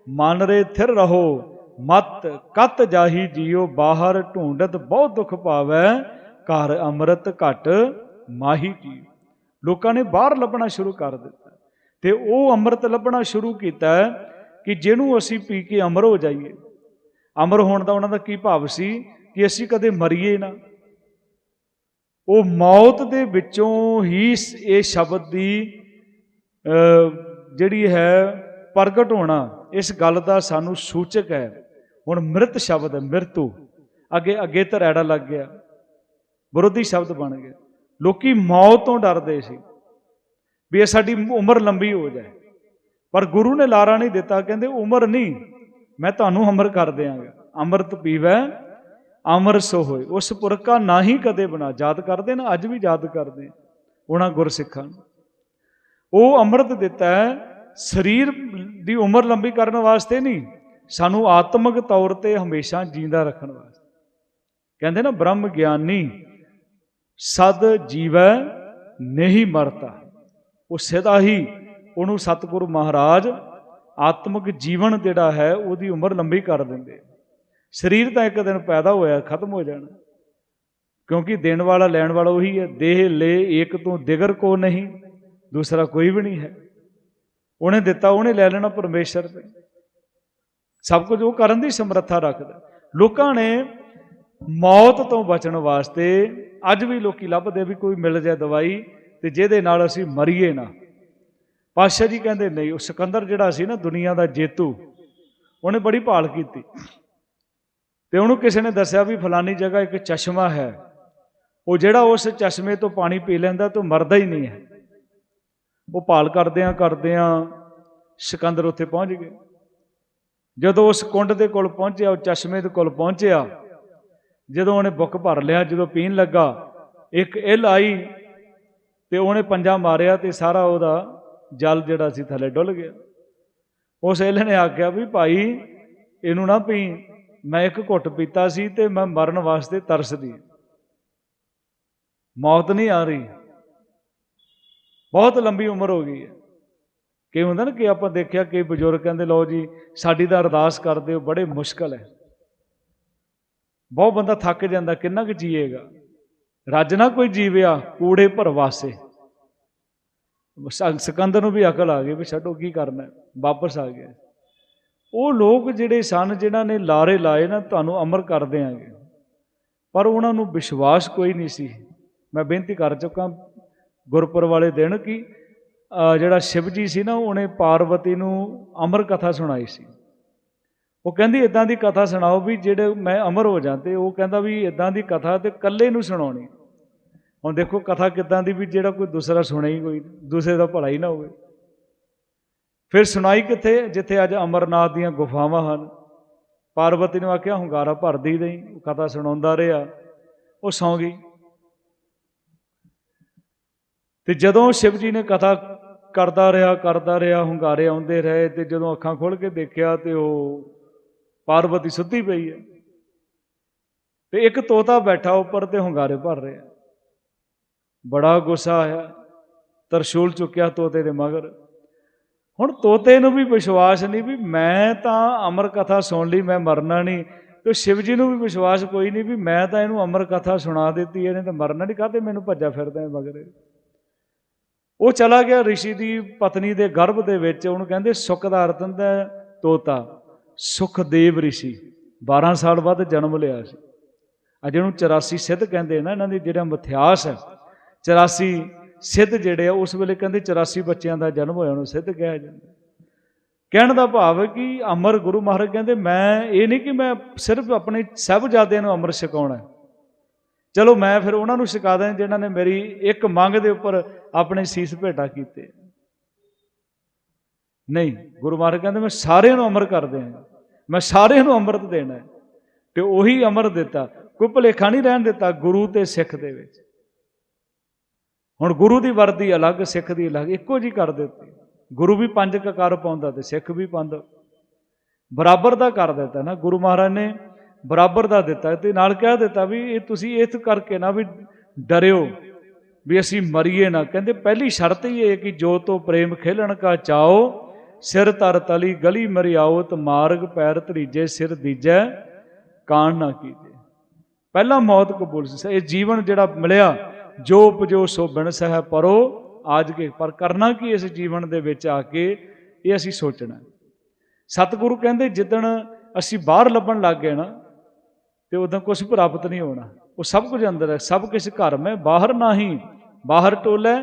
S1: ਮਨ ਰੇ ਥਿਰ ਰਹੋ, ਮਤ ਕਤ ਜਾਹੀ ਜੀਓ। ਬਾਹਰ ਢੂੰਡਤ ਬਹੁਤ ਦੁਖ ਪਾਵੈ, ਘਰ ਅੰਮ੍ਰਿਤ ਘਟ ਮਾਹੀ ਜੀਓ। ਲੋਕਾਂ ਨੇ ਬਾਹਰ ਲੱਭਣਾ ਸ਼ੁਰੂ ਕਰ ਦਿੱਤਾ। ਤੇ ਉਹ ਅੰਮ੍ਰਿਤ ਲੱਭਣਾ ਸ਼ੁਰੂ ਕੀਤਾ ਕਿ ਜਿਹਨੂੰ ਅਸੀਂ ਪੀ ਕੇ ਅਮਰ ਹੋ ਜਾਈਏ। ਅਮਰ ਹੋਣ ਦਾ ਉਹਨਾਂ ਦਾ ਕੀ ਭਾਵ ਸੀ ਕਿ ਅਸੀਂ ਕਦੇ ਮਰੀਏ ਨਾ। ਉਹ ਮੌਤ ਦੇ ਵਿੱਚੋਂ ਹੀ ਇਹ ਸ਼ਬਦ ਦੀ ਜਿਹੜੀ ਹੈ ਪ੍ਰਗਟ ਹੋਣਾ, ਇਸ ਗੱਲ ਦਾ ਸਾਨੂੰ ਸੂਚਕ ਹੈ। ਹੁਣ ਮ੍ਰਿਤ ਸ਼ਬਦ ਹੈ, ਮ੍ਰਿਤੂ। ਅੱਗੇ ਅੱਗੇ ਤਰੈੜਾ ਲੱਗ ਗਿਆ। ਵਿਰੋਧੀ ਸ਼ਬਦ ਬਣ ਗਿਆ ਲੋਕੀ ਮੌਤ ਤੋਂ ਡਰਦੇ ਸੀ ਵੀ ਇਹ ਸਾਡੀ ਉਮਰ ਲੰਬੀ ਹੋ ਜਾਏ। ਪਰ ਗੁਰੂ ਨੇ ਲਾਰਾ ਨਹੀਂ ਦਿੱਤਾ, ਕਹਿੰਦੇ ਉਮਰ ਨਹੀਂ, ਮੈਂ ਤੁਹਾਨੂੰ ਅਮਰ ਕਰ ਦਿਆਂਗਾ। ਅੰਮ੍ਰਿਤ ਪੀਵੈ ਅਮਰ ਸੋ ਹੋਏ। ਉਸ ਪੁਰਖਾ ਨਾ ਹੀ ਕਦੇ ਬਣਾ। ਯਾਦ ਕਰਦੇ ਨਾ, ਅੱਜ ਵੀ ਯਾਦ ਕਰਦੇ। ਉਹਨਾਂ ਗੁਰਸਿੱਖਾਂ ਨੂੰ। ਉਹ ਅੰਮ੍ਰਿਤ ਦਿੱਤਾ ਹੈ। ਸਰੀਰ ਦੀ ਉਮਰ ਲੰਬੀ ਕਰਨ ਵਾਸਤੇ ਨਹੀਂ। ਸਾਨੂੰ ਆਤਮਿਕ ਤੌਰ ਤੇ ਹਮੇਸ਼ਾ ਜੀਂਦਾ ਰੱਖਣ ਵਾਸਤੇ। ਕਹਿੰਦੇ ਨਾ, ਬ੍ਰਹਮ ਗਿਆਨੀ ਸਦ ਜੀਵੈ ਨਹੀਂ ਮਰਤਾ। ਉਹ ਸਦਾ ਹੀ ਉਹਨੂੰ ਸਤਿਗੁਰੂ ਮਹਾਰਾਜ ਆਤਮਿਕ ਜੀਵਨ ਜਿਹੜਾ ਹੈ, ਉਹਦੀ ਉਮਰ ਲੰਬੀ ਕਰ ਦਿੰਦੇ। ਸਰੀਰ ਤਾਂ ਇੱਕ ਦਿਨ ਪੈਦਾ ਹੋਇਆ, ਖਤਮ ਹੋ ਜਾਣਾ। ਕਿਉਂਕਿ ਦੇਣ ਵਾਲਾ, ਲੈਣ ਵਾਲਾ ਉਹੀ ਹੈ, ਦੇਹ, ਲੈ ਇੱਕ ਤੋਂ, ਦਿਗਰ ਕੋ ਨਹੀਂ, ਦੂਸਰਾ ਕੋਈ ਵੀ ਨਹੀਂ ਹੈ। ਉਹਨੇ ਦਿੱਤਾ, ਉਹਨੇ ਲੈ ਲੈਣਾ ਪਰਮੇਸ਼ਰ ਤੇ ਸਭ ਕੁਝ ਉਹ ਕਰਨ ਦੀ ਸਮਰੱਥਾ ਰੱਖਦਾ। ਲੋਕਾਂ ਨੇ ਮੌਤ ਤੋਂ ਬਚਣ ਵਾਸਤੇ ਅੱਜ ਵੀ ਲੋਕੀ ਲੱਭਦੇ ਵੀ ਕੋਈ ਮਿਲ ਜਾਏ ਦਵਾਈ ਤੇ ਜਿਹਦੇ ਨਾਲ ਅਸੀਂ ਮਰੀਏ ਨਾ। ਪਾਸ਼ਾ ਜੀ ਕਹਿੰਦੇ, ਨਹੀਂ, ਉਹ ਸਿਕੰਦਰ ਜਿਹੜਾ ਸੀ ਨਾ ਦੁਨੀਆ ਦਾ ਜੇਤੂ, ਉਹਨੇ ਬੜੀ ਭਾਲ ਕੀਤੀ। ਤੇ ਉਹਨੂੰ ਕਿਸੇ ਨੇ ਦੱਸਿਆ ਵੀ ਫਲਾਨੀ ਜਗ੍ਹਾ ਇੱਕ ਚਸ਼ਮਾ ਹੈ। ਉਹ ਜਿਹੜਾ ਉਸ ਚਸ਼ਮੇ ਤੋਂ ਪਾਣੀ ਪੀ ਲੈਂਦਾ ਤਾਂ ਮਰਦਾ ਹੀ ਨਹੀਂ ਹੈ। ਉਹ ਭਾਲ ਕਰਦਿਆਂ ਕਰਦਿਆਂ ਸਿਕੰਦਰ ਉੱਥੇ ਪਹੁੰਚ ਗਏ। ਜਦੋਂ ਉਸ ਕੁੰਡ ਦੇ ਕੋਲ ਪਹੁੰਚਿਆ, ਉਹ ਚਸ਼ਮੇ ਦੇ ਕੋਲ ਪਹੁੰਚਿਆ, ਜਦੋਂ ਉਹਨੇ ਬੁੱਕ ਭਰ ਲਿਆ, ਜਦੋਂ ਪੀਣ ਲੱਗਾ, ਇੱਕ ਇਲ ਆਈ ਤੇ ਉਹਨੇ ਪੰਜਾ ਮਾਰਿਆ ਤੇ ਸਾਰਾ ਉਹਦਾ ਜਲ ਜਿਹੜਾ ਸੀ ਥੱਲੇ ਡੁੱਲ ਗਿਆ। ਉਸ ਇਲ ਨੇ ਆਖਿਆ ਵੀ ਭਾਈ, ਇਹਨੂੰ ਨਾ ਪੀ। ਮੈਂ ਇੱਕ ਘੁੱਟ ਪੀਤਾ ਸੀ ਤੇ ਮੈਂ ਮਰਨ ਵਾਸਤੇ ਤਰਸਦੀ। ਮੌਤ ਨਹੀਂ ਆ ਰਹੀ। ਬਹੁਤ ਲੰਬੀ ਉਮਰ ਹੋ ਗਈ ਹੈ। ਕਿ ਹੁੰਦਾ ਨਾ ਕਿ ਆਪਾਂ ਦੇਖਿਆ ਕਿ ਬਜ਼ੁਰਗ ਕਹਿੰਦੇ, ਲਓ ਜੀ, ਸਾਡੀ ਤਾਂ ਅਰਦਾਸ ਕਰਦੇ ਹੋ, ਬੜੇ ਮੁਸ਼ਕਲ ਹੈ। ਬਹੁਤ ਬੰਦਾ ਥੱਕ ਜਾਂਦਾ, ਕਿੰਨਾ ਕੁ ਜੀਏਗਾ? ਰੱਜ ਨਾ ਕੋਈ ਜੀਵਿਆ, ਕੂੜੇ ਭਰਵਾਸੇ। ਸਿਕੰਦਰ ਨੂੰ ਵੀ ਅਕਲ ਆ ਗਈ ਵੀ ਛੱਡੋ, ਕੀ ਕਰਨਾ ਵਾਪਸ ਆ ਗਿਆ। ਉਹ ਲੋਕ ਜਿਹੜੇ ਸਨ, ਜਿਨ੍ਹਾਂ ਨੇ ਲਾਰੇ ਲਾਏ ਨਾ, ਤੁਹਾਨੂੰ ਅਮਰ ਕਰ ਦੇਾਂਗੇ ਪਰ ਉਹਨਾਂ ਨੂੰ ਵਿਸ਼ਵਾਸ ਕੋਈ ਨਹੀਂ ਸੀ। ਮੈਂ ਬੇਨਤੀ ਕਰ ਚੁੱਕਾ ਗੁਰਪੁਰ ਵਾਲੇ ਦਿਨ ਕਿ ਜਿਹੜਾ ਸ਼ਿਵ ਜੀ ਸੀ ਨਾ, ਉਹਨੇ ਪਾਰਵਤੀ ਨੂੰ ਅਮਰ ਕਥਾ ਸੁਣਾਈ ਸੀ। ਉਹ ਕਹਿੰਦੀ ਇਦਾਂ ਦੀ ਕਥਾ ਸੁਣਾਓ ਵੀ ਜਿਹੜੇ ਮੈਂ ਅਮਰ ਹੋ ਜਾਂ ਜਾਂਦੇ ਉਹ ਕਹਿੰਦਾ ਵੀ ਇਦਾਂ ਦੀ ਕਥਾ ਤੇ ਇਕੱਲੇ ਨੂੰ ਸੁਣਾਉਣੀ। ਹੁਣ ਦੇਖੋ ਕਥਾ ਕਿਦਾਂ ਦੀ ਵੀ ਜਿਹੜਾ ਕੋਈ ਦੂਸਰਾ ਸੁਣੇ ਹੀ ਕੋਈ, ਦੂਸਰੇ ਦਾ ਭਲਾ ਹੀ ਨਾ ਹੋਵੇ। ਫਿਰ ਸੁਣਾਈ ਕਿੱਥੇ? ਜਿੱਥੇ ਅੱਜ ਅਮਰਨਾਥ ਦੀਆਂ ਗੁਫਾਵਾਂ ਹਨ। ਪਾਰਵਤੀ ਨੂੰ ਆਖਿਆ, ਹੁੰਗਾਰਾ ਭਰਦੀ ਨਹੀਂ ਉਹ ਕਥਾ ਸੁਣਾਉਂਦਾ ਰਿਹਾ। ਉਹ ਸੌਂ ਗਈ। ਤੇ ਜਦੋਂ ਸ਼ਿਵ ਜੀ ਨੇ ਕਥਾ ਕਰਦਾ ਰਿਹਾ ਕਰਦਾ ਰਿਹਾ, ਹੁੰਗਾਰੇ ਆਉਂਦੇ ਰਹੇ, ਤੇ ਜਦੋਂ ਅੱਖਾਂ ਖੋਲ ਕੇ ਦੇਖਿਆ, ਤੇ ਉਹ ਪਾਰਵਤੀ ਸੁੱਤੀ ਪਈ ਹੈ। ਤੇ ਇੱਕ ਤੋਤਾ ਬੈਠਾ ਉੱਪਰ ਤੇ ਹੁੰਗਾਰੇ ਭਰ ਰਿਹਾ। ਬੜਾ ਗੁੱਸਾ ਆਇਆ। ਤਰਸ਼ੂਲ ਚੁੱਕਿਆ ਤੋਤੇ ਦੇ ਮਗਰ। ਹੁਣ ਤੋਤੇ ਨੂੰ ਵੀ ਵਿਸ਼ਵਾਸ ਨਹੀਂ ਵੀ ਮੈਂ ਤਾਂ ਅਮਰ ਕਥਾ ਸੁਣ ਲਈ, ਮੈਂ ਮਰਨਾ ਨਹੀਂ। ਤੇ ਸ਼ਿਵ ਜੀ ਨੂੰ ਵੀ ਵਿਸ਼ਵਾਸ ਕੋਈ ਨਹੀਂ ਵੀ ਮੈਂ ਤਾਂ ਇਹਨੂੰ ਅਮਰ ਕਥਾ ਸੁਣਾ ਦਿੱਤੀ, ਇਹਨੇ ਤਾਂ ਮਰਨਾ ਨਹੀਂ। ਕਾਹਤੇ ਮੈਨੂੰ ਭੱਜਾ ਫਿਰਦਾ ਹੈ ਮਗਰ? ਉਹ ਚਲਾ ਗਿਆ ਰਿਸ਼ੀ ਦੀ ਪਤਨੀ ਦੇ ਗਰਭ ਦੇ ਵਿੱਚ। ਉਹਨੂੰ ਕਹਿੰਦੇ, ਸੁਖ ਦਾ ਅਰਥ ਹੁੰਦਾ ਤੋਤਾ, ਸੁਖਦੇਵ ਰਿਸ਼ੀ 12 ਸਾਲ ਬਾਅਦ ਜਨਮ ਲਿਆ ਸੀ। ਅੱਜ ਇਹਨੂੰ 84 ਸਿੱਧ ਕਹਿੰਦੇ ਨਾ ਇਹਨਾਂ ਦੀ ਜਿਹੜਾ ਮਿਥਿਆਸ ਹੈ 84 ਸਿੱਧ ਜਿਹੜੇ ਆ, ਉਸ ਵੇਲੇ ਕਹਿੰਦੇ 84 ਬੱਚਿਆਂ ਦਾ ਜਨਮ ਹੋਇਆ, ਉਹਨੂੰ ਸਿੱਧ ਕਿਹਾ ਜਾਂਦਾ। ਕਹਿਣ ਦਾ ਭਾਵ ਹੈ ਕਿ ਅਮਰ ਗੁਰੂ ਮਹਾਰਾਜ ਕਹਿੰਦੇ, ਮੈਂ ਇਹ ਨਹੀਂ ਕਿ ਮੈਂ ਸਿਰਫ ਆਪਣੇ ਸਹਿਬਜ਼ਾਦਿਆਂ ਨੂੰ ਅਮਰ ਛਕਾਉਣਾ ਚਲੋ ਮੈਂ ਫਿਰ ਉਹਨਾਂ ਨੂੰ ਛਕਾ ਦਾਂ ਜਿਨ੍ਹਾਂ ਨੇ ਮੇਰੀ ਇੱਕ ਮੰਗ ਦੇ ਉੱਪਰ ਆਪਣੇ ਸੀਸ ਭੇਟਾ ਕੀਤੇ। ਨਹੀਂ, ਗੁਰੂ ਮਹਾਰਾਜ ਕਹਿੰਦੇ, ਮੈਂ ਸਾਰਿਆਂ ਨੂੰ ਅਮਰ ਕਰ ਦਿਆਂ। ਮੈਂ ਸਾਰਿਆਂ ਨੂੰ ਅੰਮ੍ਰਿਤ ਦੇਣਾ ਹੈ। ਤੇ ਉਹੀ ਅਮਰ ਦਿੱਤਾ। ਕੋਈ ਭੁਲੇਖਾ ਨਹੀਂ ਰਹਿਣ ਦਿੱਤਾ ਗੁਰੂ ਤੇ ਸਿੱਖ ਦੇ ਵਿੱਚ। ਹੁਣ ਗੁਰੂ ਦੀ ਵਰਦੀ ਅਲੱਗ, ਸਿੱਖ ਦੀ ਅਲੱਗ, ਇੱਕੋ ਜੀ ਕਰ ਦਿੱਤੀ। ਗੁਰੂ ਵੀ ਪੰਜ ਕਕਾਰ ਪਾਉਂਦਾ ਤੇ ਸਿੱਖ ਵੀ ਪੰਜ। ਬਰਾਬਰ ਦਾ ਕਰ ਦਿੱਤਾ ਨਾ, ਗੁਰੂ ਮਹਾਰਾਜ ਨੇ ਬਰਾਬਰ ਦਾ ਦਿੱਤਾ ਤੇ ਨਾਲ ਕਹਿ ਦਿੱਤਾ ਵੀ ਇਹ ਤੁਸੀਂ ਇਸ ਕਰਕੇ ਨਾ ਵੀ ਡਰਿਓ, ਵੀ ਅਸੀਂ ਮਰੀਏ ਨਾ। ਕਹਿੰਦੇ ਪਹਿਲੀ ਸ਼ਰਤ ਹੀ ਇਹ ਕਿ ਜੋ ਤੋਂ ਪ੍ਰੇਮ ਖੇਲਣ ਕਾ ਚਾਓ ਸਿਰ ਤਰ ਤਲੀ, ਗਲੀ ਮਰਿਆਓ ਤ ਮਾਰਗ ਪੈਰ ਧਰੀਜੇ, ਸਿਰ ਦੀਜੈ, ਕਾਣ ਨਾ ਕੀਜੇ। ਪਹਿਲਾ ਮੌਤ ਕਬੂਲ ਸੀ। ਇਹ ਜੀਵਨ ਜਿਹੜਾ ਮਿਲਿਆ ਜੋ ਉਪਜੋ ਸੋ ਬਿਨ ਸਹਿ ਪਰੋ, ਆਜ ਕੇ ਪਰ ਕਰਨਾ ਕੀ ਇਸ ਜੀਵਨ ਦੇ ਵਿੱਚ ਆ ਕੇ, ਇਹ ਅਸੀਂ ਸੋਚਣਾ ਸਤਿਗੁਰੂ ਕਹਿੰਦੇ, ਜਿੱਦਣ ਅਸੀਂ ਬਾਹਰ ਲੱਭਣ ਲੱਗ ਗਏ ਨਾ, ਤੇ ਉਦੋਂ ਕੁਝ ਪ੍ਰਾਪਤ ਨਹੀਂ ਹੋਣਾ। ਉਹ ਸਭ ਕੁਝ ਅੰਦਰ ਹੈ, ਸਭ ਕੁਝ ਘਰ ਮੈਂ ਬਾਹਰ ਨਹੀਂ ਬਾਹਰ ਟੋਲੇ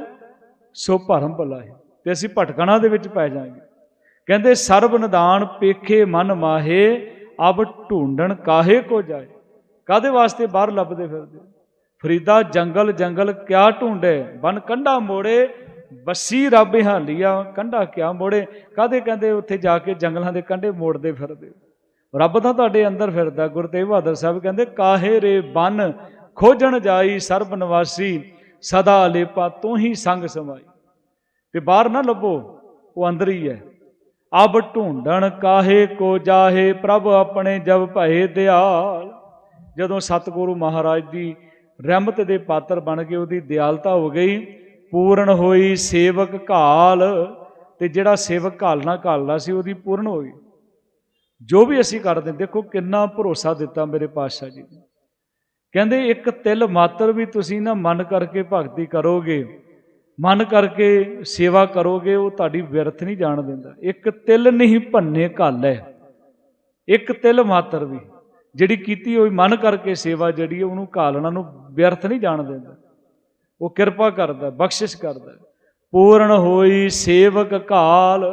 S1: ਸੋ ਭਰਮ ਭਲਾ ਹੈ। ਤੇ ਅਸੀਂ ਭਟਕਣਾ ਦੇ ਵਿੱਚ ਪੈ ਜਾਾਂਗੇ ਕਹਿੰਦੇ, ਸਰਬ ਨਿਦਾਨ ਪੇਖੇ ਮਨ ਮਾਹੇ, ਅਬ ਢੂੰਡਣ ਕਾਹੇ ਕੋ ਜਾਏ। ਕਾਦੇ ਵਾਸਤੇ ਬਾਹਰ ਲੱਭਦੇ ਫਿਰਦੇ ਫਰੀਦਾ ਜੰਗਲ ਜੰਗਲ ਕਿਆ ਢੂੰਡੇ ਬਨ ਕੰਡਾ ਮੋੜੇ ਬਸੀ ਰੱਬ ਹਾਲੀਆ ਕੰਡਾ ਕਿਆ ਮੋੜੇ? ਕਾਦੇ ਕਹਿੰਦੇ ਉੱਥੇ ਜਾ ਕੇ ਜੰਗਲਾਂ ਦੇ ਕੰਢੇ ਮੋੜਦੇ ਫਿਰਦੇ? ਰੱਬ ਤਾਂ ਤੁਹਾਡੇ ਅੰਦਰ ਫਿਰਦਾ, ਗੁਰੂ ਤੇਗ ਬਹਾਦਰ ਸਾਹਿਬ ਕਹਿੰਦੇ, ਕਾਹੇ ਰੇ ਬਨ, ਖੋਜਣ ਜਾਈ ਸਰਬ ਨਿਵਾਸੀ, ਸਦਾ ਲੇਪਾ ਤੂੰ ਹੀ ਸੰਗ ਸਮਾਈ। ਤੇ ਬਾਹਰ ਨਾ ਲੱਭੋ, ਉਹ ਅੰਦਰ ਹੀ ਹੈ। ਅਬ ਢੂੰਡਣ ਕਾਹੇ ਕੋ ਜਾਹੇ, ਪ੍ਰਭ ਆਪਣੇ ਜਬ ਭਏ ਦਿਆਲ। ਜਦੋਂ ਸਤਿਗੁਰੂ ਮਹਾਰਾਜ ਦੀ ਰਹਿਮਤ ਦੇ ਪਾਤਰ ਬਣ ਕੇ ਉਹਦੀ ਦਿਆਲਤਾ ਹੋ ਗਈ, ਪੂਰਨ ਹੋਈ ਸੇਵਕ ਘਾਲ, ਤੇ ਜਿਹੜਾ ਸੇਵਕ ਘਾਲਣਾ ਘਾਲਣਾ ਸੀ ਉਹਦੀ ਪੂਰਨ ਹੋ ਗਈ। ਜੋ ਵੀ ਅਸੀਂ ਕਰਦੇ ਦੇਖੋ ਕਿੰਨਾ ਭਰੋਸਾ ਦਿੱਤਾ ਮੇਰੇ ਪਾਤਸ਼ਾਹ ਜੀ ਨੇ। ਕਹਿੰਦੇ, ਇੱਕ ਤਿਲ ਮਾਤਰ ਵੀ ਤੁਸੀਂ ਨਾ ਮਨ ਕਰਕੇ ਭਗਤੀ ਕਰੋਗੇ, ਮਨ ਕਰਕੇ ਸੇਵਾ ਕਰੋਗੇ, ਉਹ ਤੁਹਾਡੀ ਵਿਅਰਥ ਨਹੀਂ ਜਾਣ ਦਿੰਦਾ। ਇੱਕ ਤਿਲ ਨਹੀਂ ਭੰਨੇ ਘੱਲ ਹੈ ਇੱਕ ਤਿਲ ਮਾਤਰ ਵੀ। ਜਿਹੜੀ ਕੀਤੀ ਹੋਈ ਮਨ ਕਰਕੇ ਸੇਵਾ ਜਿਹੜੀ ਉਹਨੂੰ ਘਾਲਣਾ ਨੂੰ ਵਿਅਰਥ ਨਹੀਂ ਜਾਣ ਦਿੰਦਾ। ਉਹ ਕਿਰਪਾ ਕਰਦਾ, ਬਖਸ਼ਿਸ਼ ਕਰਦਾ। ਪੂਰਨ ਹੋਈ ਸੇਵਕ ਕਾਲ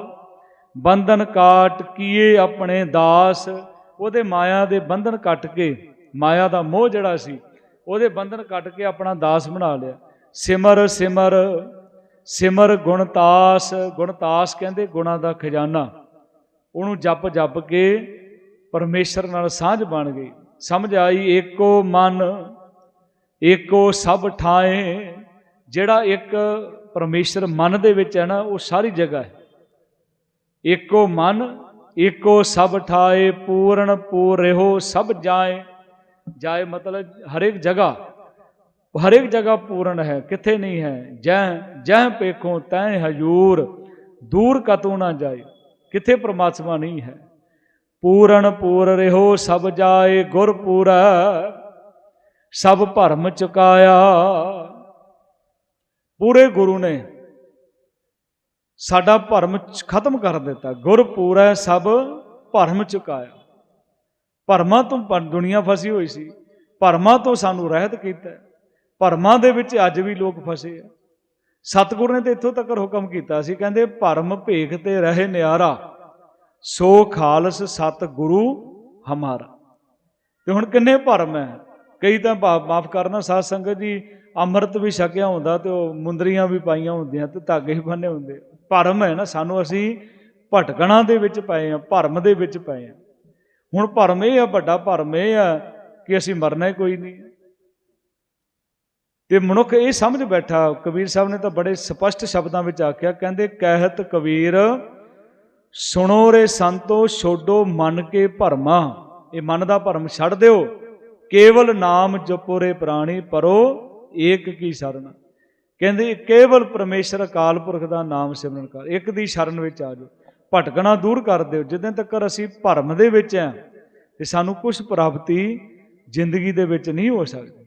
S1: ਬੰਧਨ ਕਾਟ ਕੀਏ ਆਪਣੇ ਦਾਸ। ਉਹਦੇ ਮਾਇਆ ਦੇ ਬੰਧਨ ਕੱਟ ਕੇ, ਮਾਇਆ ਦਾ ਮੋਹ ਜਿਹੜਾ ਸੀ, ਉਹਦੇ ਬੰਧਨ ਕੱਟ ਕੇ ਆਪਣਾ ਦਾਸ ਬਣਾ ਲਿਆ। ਸਿਮਰ ਸਿਮਰ ਸਿਮਰ ਗੁਣਤਾਸ ਗੁਣਤਾਸ ਕਹਿੰਦੇ ਗੁਣਾ ਦਾ ਖਜ਼ਾਨਾ। ਉਹਨੂੰ ਜਪ ਜਪ ਕੇ ਪਰਮੇਸ਼ਰ ਨਾਲ ਸਾਂਝ ਬਣ ਗਈ। ਸਮਝ ਆਈ, ਏਕੋ ਮਨ, ਏਕੋ ਸਭ ਠਾਏ, ਜਿਹੜਾ ਇੱਕ ਪਰਮੇਸ਼ਰ ਮਨ ਦੇ ਵਿੱਚ ਹੈ ਨਾ, ਉਹ ਸਾਰੀ ਜਗ੍ਹਾ ਹੈ। ਏਕੋ ਮਨ, ਏਕੋ ਸਭ ਠਾਏ, ਪੂਰਨ ਪੂਰ ਰਹੋ ਸਭ ਜਾਏ। ਜਾਏ ਮਤਲਬ ਹਰੇਕ ਜਗ੍ਹਾ ਹਰੇਕ ਜਗ੍ਹਾ ਪੂਰਨ ਹੈ, ਕਿੱਥੇ ਨਹੀਂ ਹੈ। ਜਹ ਜਹ ਪੇਖੋ ਤੈ ਹਜੂਰ, ਦੂਰ ਕਤੋਂ ਨਾ ਜਾਏ। ਕਿੱਥੇ ਪ੍ਰਮਾਤਮਾ ਨਹੀਂ ਹੈ। ਪੂਰਨ ਪੂਰ ਰਹੋ ਸਭ ਜਾਏ ਗੁਰ ਪੂਰੈ, ਸਭ ਭਰਮ ਚੁਕਾਇਆ। ਪੂਰੇ ਗੁਰੂ ਨੇ ਸਾਡਾ ਭਰਮ ਖਤਮ ਕਰ ਦਿੱਤਾ। ਗੁਰ ਪੂਰੈ ਸਭ ਭਰਮ ਚੁਕਾਇਆ। ਭਰਮਾਂ ਤੋਂ ਦੁਨੀਆ ਫਸੀ ਹੋਈ ਸੀ। ਭਰਮਾਂ ਤੋਂ ਸਾਨੂੰ ਰਹਿਤ ਕੀਤਾ। ਭਰਮਾਂ ਦੇ ਵਿੱਚ ਅੱਜ ਵੀ ਲੋਕ ਫਸੇ ਆ। ਸਤਿਗੁਰ ਨੇ ਤੇ ਇੱਥੋਂ ਤੱਕ ਹੁਕਮ ਕੀਤਾ ਸੀ। ਕਹਿੰਦੇ, ਭਰਮ ਭੇਖ ਤੇ ਰਹੇ ਨਿਆਰਾ। ਸੋ ਖਾਲਸ ਸਤ ਗੁਰੂ ਹਮਾਰਾ। ਤੇ ਹੁਣ ਕਿੰਨੇ ਭਰਮ ਹੈ? ਕਈ ਤਾਂ ਮਾਫ ਕਰਨਾ, ਸਾਧ ਸੰਗਤ ਜੀ, ਅੰਮ੍ਰਿਤ ਵੀ ਛਕਿਆ ਹੁੰਦਾ ਤੇ ਉਹ ਮੁੰਦਰੀਆਂ ਵੀ ਪਾਈਆਂ ਹੁੰਦੀਆਂ ਤੇ ਧਾਗੇ ਵੀ ਬੰਨੇ ਹੁੰਦੇ। ਭਰਮ ਹੈ ਨਾ, ਸਾਨੂੰ ਅਸੀਂ ਭਟਕਣਾ ਦੇ ਵਿੱਚ ਪਏ ਆ ਭਰਮ ਦੇ ਵਿੱਚ ਪਏ ਆ ਹੁਣ ਭਰਮ ਇਹ ਆ, ਵੱਡਾ ਭਰਮ ਇਹ ਆ ਕਿ ਅਸੀਂ ਮਰਨਾ ਹੀ ਕੋਈ ਨਹੀਂ। ਤੇ ਮਨੁੱਖ ਇਹ ਸਮਝ ਬੈਠਾ, ਕਬੀਰ ਸਾਹਿਬ ਨੇ ਤਾਂ ਬੜੇ ਸਪਸ਼ਟ ਸ਼ਬਦਾਂ ਵਿੱਚ ਆਖਿਆ, ਕਹਿੰਦੇ, ਕਹਿਤ ਕਬੀਰ ਸੁਣੋ ਰੇ ਸੰਤੋ, ਛੋਡੋ ਮਨ ਕੇ ਭਰਮਾ। ਇਹ ਮਨ ਦਾ ਭਰਮ ਛੱਡ ਦਿਓ। ਕੇਵਲ ਨਾਮ ਜਪੋ ਰੇ ਪ੍ਰਾਣੀ, ਪਰੋ ਏਕ ਕੀ ਸ਼ਰਨ। ਕਹਿੰਦੇ, ਕੇਵਲ ਪਰਮੇਸ਼ਰ ਅਕਾਲ ਪੁਰਖ ਦਾ ਨਾਮ ਸਿਮਰਨ ਕਰ। ਇੱਕ ਦੀ ਸ਼ਰਨ ਵਿੱਚ ਆ ਜਾਓ। ਭਟਕਣਾ ਦੂਰ ਕਰ ਦਿਓ। ਜਿੱਦਾਂ ਤੱਕ ਅਸੀਂ ਭਰਮ ਦੇ ਵਿੱਚ ਆ, ਤੇ ਸਾਨੂੰ ਕੁਝ ਪ੍ਰਾਪਤੀ ਜ਼ਿੰਦਗੀ ਦੇ ਵਿੱਚ ਨਹੀਂ ਹੋ ਸਕਦੀ।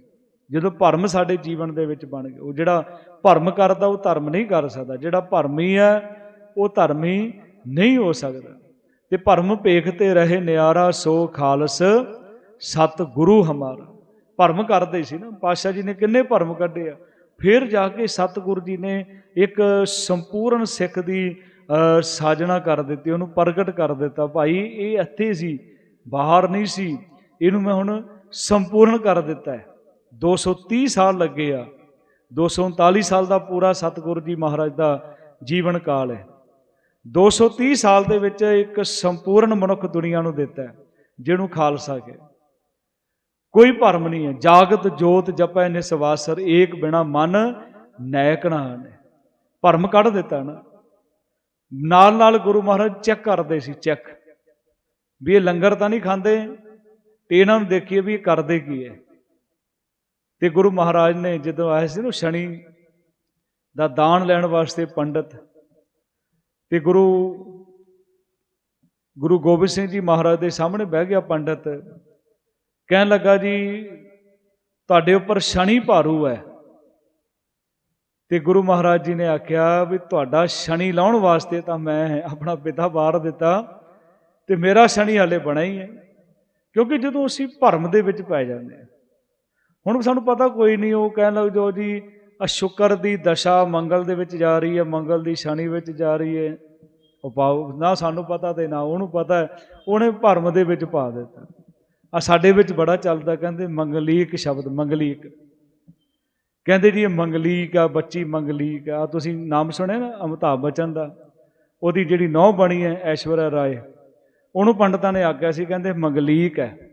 S1: ਜਦੋਂ ਭਰਮ ਸਾਡੇ ਜੀਵਨ ਦੇ ਵਿੱਚ ਬਣ ਗਿਆ, ਉਹ ਜਿਹੜਾ ਭਰਮ ਕਰਦਾ, ਉਹ ਧਰਮ ਨਹੀਂ ਕਰ ਸਕਦਾ। ਜਿਹੜਾ ਭਰਮੀ ਹੈ, ਉਹ ਧਰਮੀ ਨਹੀਂ ਹੋ ਸਕਦਾ। ਤੇ ਭਰਮ ਭੇਖ ਤੇ ਰਹੇ ਨਿਆਰਾ ਸੋ ਖਾਲਸ ਸਤ ਗੁਰੂ ਹਮਾਰਾ। ਭਰਮ ਕਰਦੇ ਸੀ ਨਾ ਪਾਤਸ਼ਾਹ ਜੀ ਨੇ ਕਿੰਨੇ ਭਰਮ ਕੱਢੇ ਆ। ਫਿਰ ਜਾ ਕੇ ਸਤਿਗੁਰੂ ਜੀ ਨੇ ਇੱਕ ਸੰਪੂਰਨ ਸਿੱਖ ਦੀ ਅ, ਸਾਜਣਾ ਕਰ ਦਿੱਤੀ ਉਹਨੂੰ ਪ੍ਰਗਟ ਕਰ ਦਿੱਤਾ। ਭਾਈ ਇਹ ਇੱਥੇ ਸੀ ਬਾਹਰ ਨਹੀਂ ਸੀ। ਇਹਨੂੰ ਮੈਂ ਹੁਣ ਸੰਪੂਰਨ ਕਰ ਦਿੱਤਾ ਹੈ। 230 ਸਾਲ ਲੱਗੇ ਆ। 239 ਸਾਲ ਦਾ ਪੂਰਾ ਸਤਿਗੁਰੂ ਜੀ ਮਹਾਰਾਜ ਦਾ ਜੀਵਨ ਕਾਲ ਹੈ। 230 ਸਾਲ ਦੇ ਵਿੱਚ ਇੱਕ ਸੰਪੂਰਨ ਮਨੁੱਖ ਦੁਨੀਆ ਨੂੰ ਦਿੱਤਾ ਜਿਹਨੂੰ ਖਾਲਸਾ ਕਹੇ। ਕੋਈ ਭਰਮ ਨਹੀਂ ਹੈ। ਜਾਗਤ, ਜੋਤ, ਜਪੈ ਨਿਸਵਾਸਰ ਏਕ ਬਿਨਾ ਮਨ, ਨੈਕ ਨਾ ਭਰਮ ਕੱਢ ਦਿੱਤਾ ਨਾ। ਨਾਲ ਨਾਲ ਗੁਰੂ ਮਹਾਰਾਜ ਚੈੱਕ ਕਰਦੇ ਸੀ, ਚੈੱਕ। ਵੀ ਇਹ ਲੰਗਰ ਤਾਂ ਨਹੀਂ ਖਾਂਦੇ? ਤੇ ਇਹਨਾਂ ਨੂੰ ਦੇਖੀਏ ਵੀ ਇਹ ਕਰਦੇ ਕੀ ਹੈ। ਤੇ ਗੁਰੂ ਮਹਾਰਾਜ ਨੇ ਜਦੋਂ ਆਏ ਸੀ ਨਾ ਸ਼ਨੀ ਦਾ ਦਾਨ ਲੈਣ ਵਾਸਤੇ ਪੰਡਤ ਤੇ ਗੁਰੂ ਗੁਰੂ ਗੋਬਿੰਦ ਸਿੰਘ ਜੀ ਮਹਾਰਾਜ ਦੇ ਸਾਹਮਣੇ ਬਹਿ ਗਿਆ ਪੰਡਤ, ਕਹਿਣ ਲੱਗਾ ਜੀ, ਤੁਹਾਡੇ ਉੱਪਰ ਸ਼ਨੀ ਭਾਰੂ ਹੈ। ਤੇ ਗੁਰੂ ਮਹਾਰਾਜ ਜੀ ਨੇ ਆਖਿਆ ਵੀ ਤੁਹਾਡਾ ਸ਼ਨੀ ਲਾਉਣ ਵਾਸਤੇ ਤਾਂ ਮੈਂ ਆਪਣਾ ਪਿਤਾ ਬਾਹਰ ਦਿੱਤਾ ਤੇ ਮੇਰਾ ਸ਼ਨੀ ਹਾਲੇ ਬਣਾ ਹੀ ਹੈ। ਕਿਉਂਕਿ ਜਦੋਂ ਅਸੀਂ ਭਰਮ ਦੇ ਵਿੱਚ ਪੈ ਜਾਂਦੇ ਹਾਂ, ਹੁਣ ਸਾਨੂੰ ਪਤਾ ਕੋਈ ਨਹੀਂ, ਉਹ ਕਹਿਣ ਲੱਗ ਜੋ ਜੀ ਆ ਸ਼ੁਕਰ ਦੀ ਦਸ਼ਾ ਮੰਗਲ ਦੇ ਵਿੱਚ ਜਾ ਰਹੀ ਹੈ, ਮੰਗਲ ਦੀ ਸ਼ਨੀ ਵਿੱਚ ਜਾ ਰਹੀ ਹੈ। ਉਹ ਪਾਓ, ਨਾ ਸਾਨੂੰ ਪਤਾ ਤੇ ਨਾ ਉਹਨੂੰ ਪਤਾ ਉਹਨੇ ਭਰਮ ਦੇ ਵਿੱਚ ਪਾ ਦਿੱਤਾ। ਆ ਸਾਡੇ ਵਿੱਚ ਬੜਾ ਚੱਲਦਾ, ਕਹਿੰਦੇ ਮੰਗਲੀਕ ਸ਼ਬਦ, ਮੰਗਲੀਕ। ਕਹਿੰਦੇ ਜੀ ਇਹ ਮੰਗਲੀਕ ਆ, ਬੱਚੀ ਮੰਗਲੀਕ ਆ। ਤੁਸੀਂ ਨਾਮ ਸੁਣਿਆ ਨਾ, ਅਮਿਤਾਭ ਬੱਚਨ ਦਾ? ਉਹਦੀ ਜਿਹੜੀ ਨੌ ਬਣੀ ਹੈ, ਐਸ਼ਵਰਿਆ ਰਾਏ। ਉਹਨੂੰ ਪੰਡਤਾਂ ਨੇ ਆਖਿਆ ਸੀ, ਕਹਿੰਦੇ ਮੰਗਲੀਕ ਹੈ।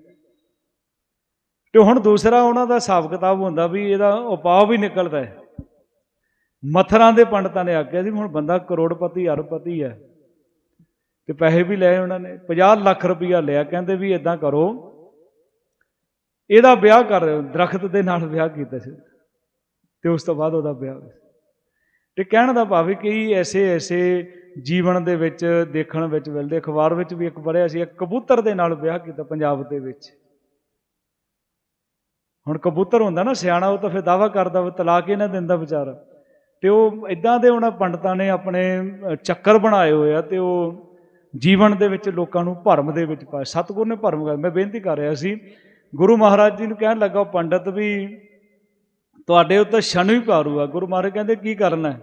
S1: ਤੇ ਹੁਣ ਦੂਸਰਾ ਉਹਨਾਂ ਦਾ ਹਿਸਾਬ ਕਿਤਾਬ ਹੁੰਦਾ ਵੀ ਇਹਦਾ ਉਪਾਅ ਵੀ ਨਿਕਲਦਾ ਹੈ। ਮਥਰਾਂ ਦੇ ਪੰਡਤਾਂ ਨੇ ਆਖਿਆ ਸੀ ਹੁਣ ਬੰਦਾ ਕਰੋੜਪਤੀ, ਅਰਬਪਤੀ ਹੈ। ਤੇ ਪੈਸੇ ਵੀ ਲਏ ਉਹਨਾਂ ਨੇ 50 ਲੱਖ ਰੁਪਈਆ ਲਿਆ। ਕਹਿੰਦੇ ਵੀ ਇਦਾਂ ਕਰੋ, ਇਹਦਾ ਵਿਆਹ ਕਰ, ਦਰਖਤ ਦੇ ਨਾਲ ਵਿਆਹ ਕੀਤਾ ਸੀ। ਤੇ ਉਸ ਤੋਂ ਬਾਅਦ ਉਹਦਾ ਵਿਆਹ ਹੋਇਆ। ਤੇ ਕਹਿਣ ਦਾ ਭਾਵ ਹੈ ਕਿ ਐਸੇ ਐਸੇ ਜੀਵਨ ਦੇ ਵਿੱਚ, ਦੇਖਣ ਵਿੱਚ ਮਿਲਦੇ, ਅਖਬਾਰ ਵਿੱਚ ਵੀ ਇੱਕ ਪੜ੍ਹਿਆ ਸੀ, ਇੱਕ ਕਬੂਤਰ ਦੇ ਨਾਲ ਵਿਆਹ ਕੀਤਾ ਪੰਜਾਬ ਦੇ ਵਿੱਚ। ਹੁਣ ਕਬੂਤਰ ਹੁੰਦਾ ਨਾ, ਸਿਆਣਾ, ਉਹ ਤਾਂ ਫਿਰ ਦਾਵਾ ਕਰਦਾ ਵੀ ਤਲਾਕ ਹੀ ਨਾ ਦਿੰਦਾ ਵਿਚਾਰਾ। ਤੇ ਉਹ ਇਦਾਂ ਦੇ ਉਹਨਾਂ ਪੰਡਤਾਂ ਨੇ ਆਪਣੇ ਚੱਕਰ ਬਣਾਏ ਹੋਏ ਆ ਤੇ ਉਹ ਜੀਵਨ ਦੇ ਵਿੱਚ ਲੋਕਾਂ ਨੂੰ ਭਰਮ ਦੇ ਵਿੱਚ ਪਾਇਆ ਸਤਿਗੁਰ ਨੇ ਭਰਮ ਕਰ ਮੈਂ ਬੇਨਤੀ ਕਰ ਰਿਹਾ ਸੀ, ਗੁਰੂ ਮਹਾਰਾਜ ਜੀ ਨੂੰ ਕਹਿਣ ਲੱਗਾ ਉਹ ਪੰਡਤ ਵੀ ਤੁਹਾਡੇ ਉੱਤੇ ਸ਼ਨੀ ਭਾਰੂ ਆ। ਗੁਰੂ ਮਹਾਰਾਜ ਕਹਿੰਦੇ, ਕੀ ਕਰਨਾ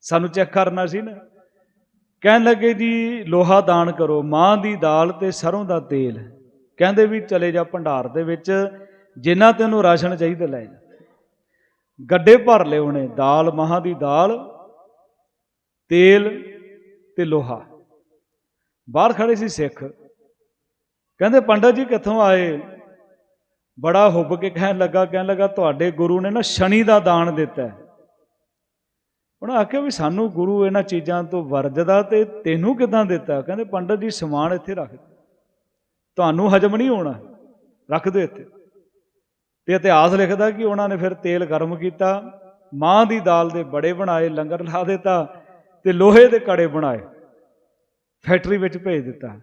S1: ਸਾਨੂੰ ਚੈੱਕ ਕਰਨਾ ਸੀ ਨਾ? ਕਹਿਣ ਲੱਗੇ, ਜੀ, ਲੋਹਾ ਦਾਨ ਕਰੋ, ਮਾਂ ਦੀ ਦਾਲ ਤੇ ਸਰੋਂ ਦਾ ਤੇਲ। ਕਹਿੰਦੇ ਵੀ, ਚਲੇ ਜਾ ਭੰਡਾਰ ਦੇ ਵਿੱਚ। ਜਿੰਨਾ ਤੈਨੂੰ ਰਾਸ਼ਨ ਚਾਹੀਦਾ ਲੈ ਜਾ। ਗੱਡੇ ਭਰ ਲਏ ਉਹਨੇ, ਦਾਲ, ਮਹਾਂ ਦੀ ਦਾਲ, ਤੇਲ ਤੇ ਲੋਹਾ। ਬਾਹਰ ਖੜੇ ਸੀ ਸਿੱਖ। ਕਹਿੰਦੇ, ਪੰਡਤ ਜੀ ਕਿੱਥੋਂ ਆਏ? ਬੜਾ ਹੁੱਬ ਕੇ ਕਹਿਣ ਲੱਗਾ ਕਹਿਣ ਲੱਗਾ, ਤੁਹਾਡੇ ਗੁਰੂ ਨੇ ਨਾ ਸ਼ਨੀ ਦਾ ਦਾਨ ਦਿੱਤਾ। ਹੈ ਉਹਨਾਂ ਆਖਿਆ ਵੀ ਸਾਨੂੰ ਗੁਰੂ ਇਹਨਾਂ ਚੀਜ਼ਾਂ ਤੋਂ ਵਰਜਦਾ ਤੇ ਤੈਨੂੰ ਕਿਦਾਂ ਦਿੱਤਾ? ਕਹਿੰਦੇ, ਪੰਡਤ ਜੀ ਸਮਾਨ ਇੱਥੇ ਰੱਖ ਤੁਹਾਨੂੰ ਹਜਮ ਨਹੀਂ ਹੋਣਾ। ਰੱਖ ਦਿਓ ਇੱਥੇ। ਤੇ ਇਤਿਹਾਸ ਲਿਖਦਾ ਕਿ ਉਹਨਾਂ ਨੇ ਫਿਰ ਤੇਲ ਗਰਮ ਕੀਤਾ, ਮਾਂ ਦੀ ਦਾਲ ਦੇ ਬੜੇ ਬਣਾਏ, ਲੰਗਰ ਲਾ ਦਿੱਤਾ ਤੇ ਲੋਹੇ ਦੇ ਕੜੇ ਬਣਾਏ, ਫੈਕਟਰੀ ਵਿੱਚ ਭੇਜ ਦਿੱਤਾ।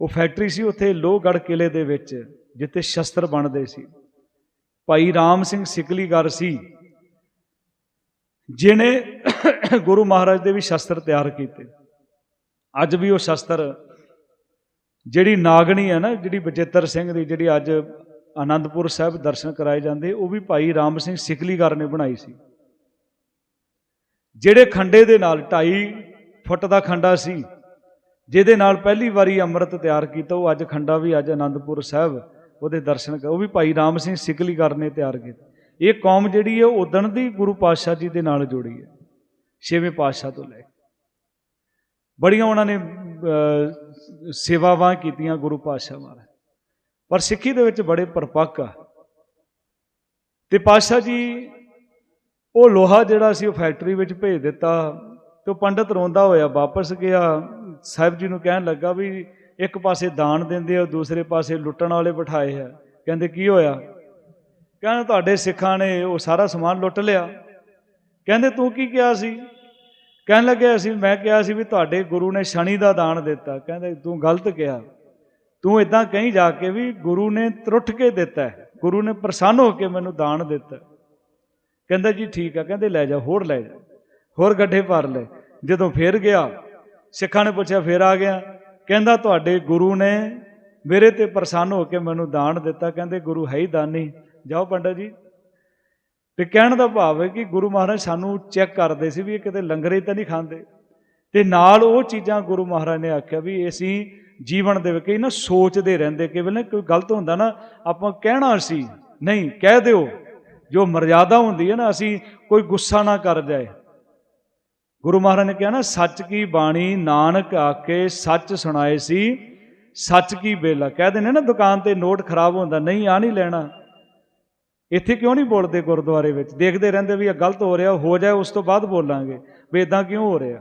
S1: ਉਹ ਫੈਕਟਰੀ ਸੀ ਉੱਥੇ ਲੋਹਗੜ ਕਿਲੇ ਦੇ ਵਿੱਚ, ਜਿੱਥੇ ਸ਼ਸਤਰ ਬਣਦੇ ਸੀ। ਭਾਈ ਰਾਮ ਸਿੰਘ ਸਿਕਲੀਗਰ ਸੀ ਜਿਨੇ ਗੁਰੂ ਮਹਾਰਾਜ ਦੇ ਵੀ ਸ਼ਸਤਰ ਤਿਆਰ ਕੀਤੇ। ਅੱਜ ਵੀ ਉਹ ਸ਼ਸਤਰ, ਜਿਹੜੀ ਨਾਗਣੀ ਹੈ ਨਾ, ਜਿਹੜੀ ਬਚਿੱਤਰ ਸਿੰਘ ਦੀ, ਜਿਹੜੀ ਅੱਜ ਆਨੰਦਪੁਰ ਸਾਹਿਬ ਦਰਸ਼ਨ ਕਰਾਏ ਜਾਂਦੇ, ਉਹ ਵੀ ਭਾਈ ਰਾਮ ਸਿੰਘ ਸਿਕਲੀਗਰ ਨੇ ਬਣਾਈ ਸੀ। ਜਿਹੜੇ ਖੰਡੇ ਦੇ ਨਾਲ 2.5 ਫੁੱਟ ਦਾ ਖੰਡਾ ਸੀ, ਜਿਹਦੇ ਨਾਲ ਪਹਿਲੀ ਵਾਰੀ ਅੰਮ੍ਰਿਤ ਤਿਆਰ ਕੀਤਾ, ਉਹ ਅੱਜ ਖੰਡਾ ਵੀ ਅੱਜ ਆਨੰਦਪੁਰ ਸਾਹਿਬ ਉਹਦੇ ਦਰਸ਼ਨ ਕਰ ਉਹ ਵੀ ਭਾਈ ਰਾਮ ਸਿੰਘ ਸਿਕਲੀਗਰ ਨੇ ਤਿਆਰ ਕੀਤਾ। ਇਹ ਕੌਮ ਜਿਹੜੀ ਹੈ ਉਦਣ ਦੀ ਗੁਰੂ ਪਾਤਸ਼ਾਹ ਜੀ ਦੇ ਨਾਲ ਜੁੜੀ ਹੈ, ਛੇਵੇਂ ਪਾਤਸ਼ਾਹ ਤੋਂ ਲੈ ਕੇ। ਬੜੀਆਂ ਉਹਨਾਂ ਨੇ ਸੇਵਾਵਾਂ ਕੀਤੀਆਂ ਗੁਰੂ ਪਾਤਸ਼ਾਹ ਮਹਾਰਾਜ। ਪਰ ਸਿੱਖੀ ਦੇ ਵਿੱਚ ਬੜੇ ਪਰਪੱਕ ਆ। ਤੇ ਪਾਤਸ਼ਾਹ ਜੀ, ਉਹ ਲੋਹਾ ਜਿਹੜਾ ਸੀ, ਉਹ ਫੈਕਟਰੀ ਵਿੱਚ ਭੇਜ ਦਿੱਤਾ ਤੇ ਉਹ ਪੰਡਤ ਰੋਂਦਾ ਹੋਇਆ ਵਾਪਸ ਗਿਆ। ਸਾਹਿਬ ਜੀ ਨੂੰ ਕਹਿਣ ਲੱਗਾ ਵੀ ਇੱਕ ਪਾਸੇ ਦਾਨ ਦਿੰਦੇ ਆ, ਦੂਸਰੇ ਪਾਸੇ ਲੁੱਟਣ ਵਾਲੇ ਬਿਠਾਏ ਆ। ਕਹਿੰਦੇ, ਕੀ ਹੋਇਆ? ਕਹਿੰਦੇ, ਤੁਹਾਡੇ ਸਿੱਖਾਂ ਨੇ ਉਹ ਸਾਰਾ ਸਮਾਨ ਲੁੱਟ ਲਿਆ। ਕਹਿੰਦੇ, ਤੂੰ ਕੀ ਕਿਹਾ ਸੀ? ਕਹਿਣ ਲੱਗੇ ਅਸੀਂ, ਮੈਂ ਕਿਹਾ ਸੀ ਵੀ ਤੁਹਾਡੇ ਗੁਰੂ ਨੇ ਸ਼ਨੀ ਦਾ ਦਾਨ ਦਿੱਤਾ। ਕਹਿੰਦੇ, ਤੂੰ ਗਲਤ ਕਿਹਾ। ਤੂੰ ਇਦਾਂ ਕਹੀਂ ਜਾ ਕੇ ਵੀ ਗੁਰੂ ਨੇ ਤਰੁੱਠ ਕੇ ਦਿੱਤਾ ਹੈ। ਗੁਰੂ ਨੇ ਪ੍ਰਸੰਨ ਹੋ ਕੇ ਮੈਨੂੰ ਦਾਨ ਦਿੱਤਾ ਕਹਿੰਦਾ ਜੀ ਠੀਕ ਆ, ਕਹਿੰਦੇ ਲੈ ਜਾ, ਹੋਰ ਲੈ ਜਾ, ਹੋਰ ਗੱਡੇ ਭਰ ਲੈ। ਜਦੋਂ ਫੇਰ ਗਿਆ, ਸਿੱਖਾਂ ਨੇ ਪੁੱਛਿਆ, ਫੇਰ ਆ ਗਿਆ। ਕਹਿੰਦਾ ਤੁਹਾਡੇ ਗੁਰੂ ਨੇ ਮੇਰੇ ਤੇ ਪ੍ਰਸੰਨ ਹੋ ਕੇ ਮੈਨੂੰ ਦਾਨ ਦਿੱਤਾ। ਕਹਿੰਦੇ ਗੁਰੂ ਹੈ ਹੀ ਦਾਨੀ। ਜਾਓ ਪੰਡਤ ਜੀ। ਤੇ ਕਹਿਣ ਦਾ ਭਾਵ ਹੈ ਕਿ ਗੁਰੂ ਮਹਾਰਾਜ ਸਾਨੂੰ ਚੈੱਕ ਕਰਦੇ ਸੀ ਵੀ ਇਹ ਕਿਤੇ ਲੰਗਰੇ ਤਾਂ ਨਹੀਂ ਖਾਂਦੇ। ਤੇ ਨਾਲ ਉਹ ਚੀਜ਼ਾਂ ਗੁਰੂ ਮਹਾਰਾਜ ਨੇ ਆਖਿਆ ਵੀ ਅਸੀਂ ਜੀਵਨ ਦੇ ਵਿੱਚ ਕਈ ਨਾ ਸੋਚਦੇ ਰਹਿੰਦੇ ਕਿ ਵੇਲੇ ਕੋਈ ਗਲਤ ਹੁੰਦਾ ਨਾ, ਆਪਾਂ ਕਹਿਣਾ ਸੀ, ਨਹੀਂ, ਕਹਿ ਦਿਓ। ਜੋ ਮਰਿਆਦਾ ਹੁੰਦੀ ਹੈ ਨਾ, ਅਸੀਂ ਕੋਈ ਗੁੱਸਾ ਨਾ ਕਰ ਜਾਏ। ਗੁਰੂ ਮਹਾਰਾਜ ਨੇ ਕਿਹਾ ਨਾ, ਸੱਚ ਕੀ ਬਾਣੀ, ਨਾਨਕ ਆਕੇ ਸੱਚ ਸੁਣਾਏ ਸੀ, ਸੱਚ ਕੀ ਬੇਲਾ ਕਹਿੰਦੇ ਨੇ ਨਾ, ਦੁਕਾਨ ਤੇ ਨੋਟ ਖਰਾਬ ਹੁੰਦਾ, ਨਹੀਂ ਆ ਨਹੀਂ ਲੈਣਾ। ਇੱਥੇ ਕਿਉਂ ਨਹੀਂ ਬੋਲਦੇ ਗੁਰਦੁਆਰੇ ਵਿੱਚ? ਦੇਖਦੇ ਰਹਿੰਦੇ ਵੀ ਇਹ ਗਲਤ ਹੋ ਰਿਹਾ, ਹੋ ਜਾਏ, ਉਸ ਤੋਂ ਬਾਅਦ ਬੋਲਾਂਗੇ। ਵੀ ਇਦਾਂ ਕਿਉਂ ਹੋ ਰਿਹਾ?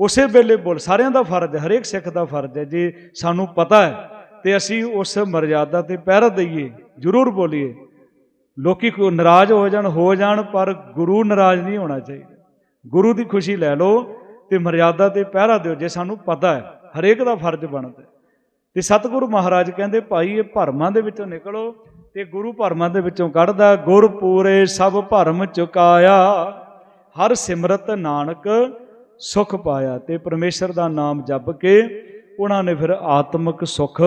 S1: ਉਸੇ ਵੇਲੇ ਬੋਲ, ਸਾਰਿਆਂ ਦਾ ਫਰਜ਼ ਹੈ, ਹਰੇਕ ਸਿੱਖ ਦਾ ਫਰਜ਼ ਹੈ। ਜੇ ਸਾਨੂੰ ਪਤਾ ਹੈ ਤੇ ਅਸੀਂ ਉਸ ਮਰਜ਼ਾਦਾ ਤੇ ਪਹਿਰਾ ਦਈਏ, ਜ਼ਰੂਰ ਬੋਲੀਏ। ਲੋਕੀ ਕੋ ਨਾਰਾਜ਼ ਹੋ ਜਾਣ ਹੋ ਜਾਣ, ਪਰ ਗੁਰੂ ਨਾਰਾਜ਼ ਨਹੀਂ ਹੋਣਾ ਚਾਹੀਦਾ। ਗੁਰੂ ਦੀ ਖੁਸ਼ੀ ਲੈ ਲਓ ਤੇ ਮਰਜ਼ਾਦਾ ਤੇ ਪਹਿਰਾ ਦਿਓ, ਜੇ ਸਾਨੂੰ ਪਤਾ ਹੈ, ਹਰੇਕ ਦਾ ਫਰਜ਼ ਬਣਦਾ ਹੈ। ਤੇ ਸਤਿਗੁਰੂ ਮਹਾਰਾਜ ਕਹਿੰਦੇ, ਭਾਈ, ਇਹ ਭਰਮਾਂ ਦੇ ਵਿੱਚੋਂ ਨਿਕਲੋ ਤੇ ਗੁਰੂ ਭਰਮਾਂ ਦੇ ਵਿੱਚੋਂ ਕੱਢਦਾ ਗੁਰ ਪੂਰੇ ਸਭ ਭਰਮ ਚੁਕਾਇਆ, ਹਰ ਸਿਮਰਤ ਨਾਨਕ ਸੁਖ ਪਾਇਆ ਤੇ ਪਰਮੇਸ਼ਰ ਦਾ ਨਾਮ ਜਪ ਕੇ ਉਹਨਾਂ ਨੇ ਫਿਰ ਆਤਮਿਕ ਸੁਖ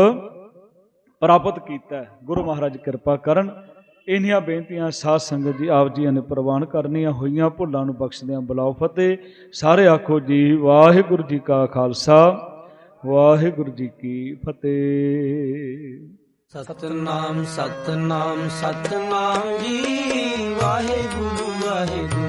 S1: ਪ੍ਰਾਪਤ ਕੀਤਾ। ਗੁਰੂ ਮਹਾਰਾਜ ਕਿਰਪਾ ਕਰਨ। ਇਨੀਆਂ ਬੇਨਤੀਆਂ ਸਾਧ ਸੰਗਤ ਜੀ, ਆਪ ਜੀਆਂ ਨੇ ਪ੍ਰਵਾਨ ਕਰਨੀਆਂ ਹੋਈਆਂ, ਭੁੱਲਾਂ ਨੂੰ ਬਖਸ਼ਦਿਆਂ ਬੁਲਾਓ ਫਤਿਹ। ਸਾਰੇ ਆਖੋ ਜੀ, ਵਾਹਿਗੁਰੂ ਜੀ ਕਾ ਖਾਲਸਾ, ਵਾਹਿਗੁਰੂ ਜੀ ਕੀ ਫਤਿਹ।
S2: ਸਤਨਾਮ ਸਤਨਾਮ ਸਤਨਾਮ ਜੀ, ਵਾਹਿਗੁਰੂ ਵਾਹਿਗੁਰੂ।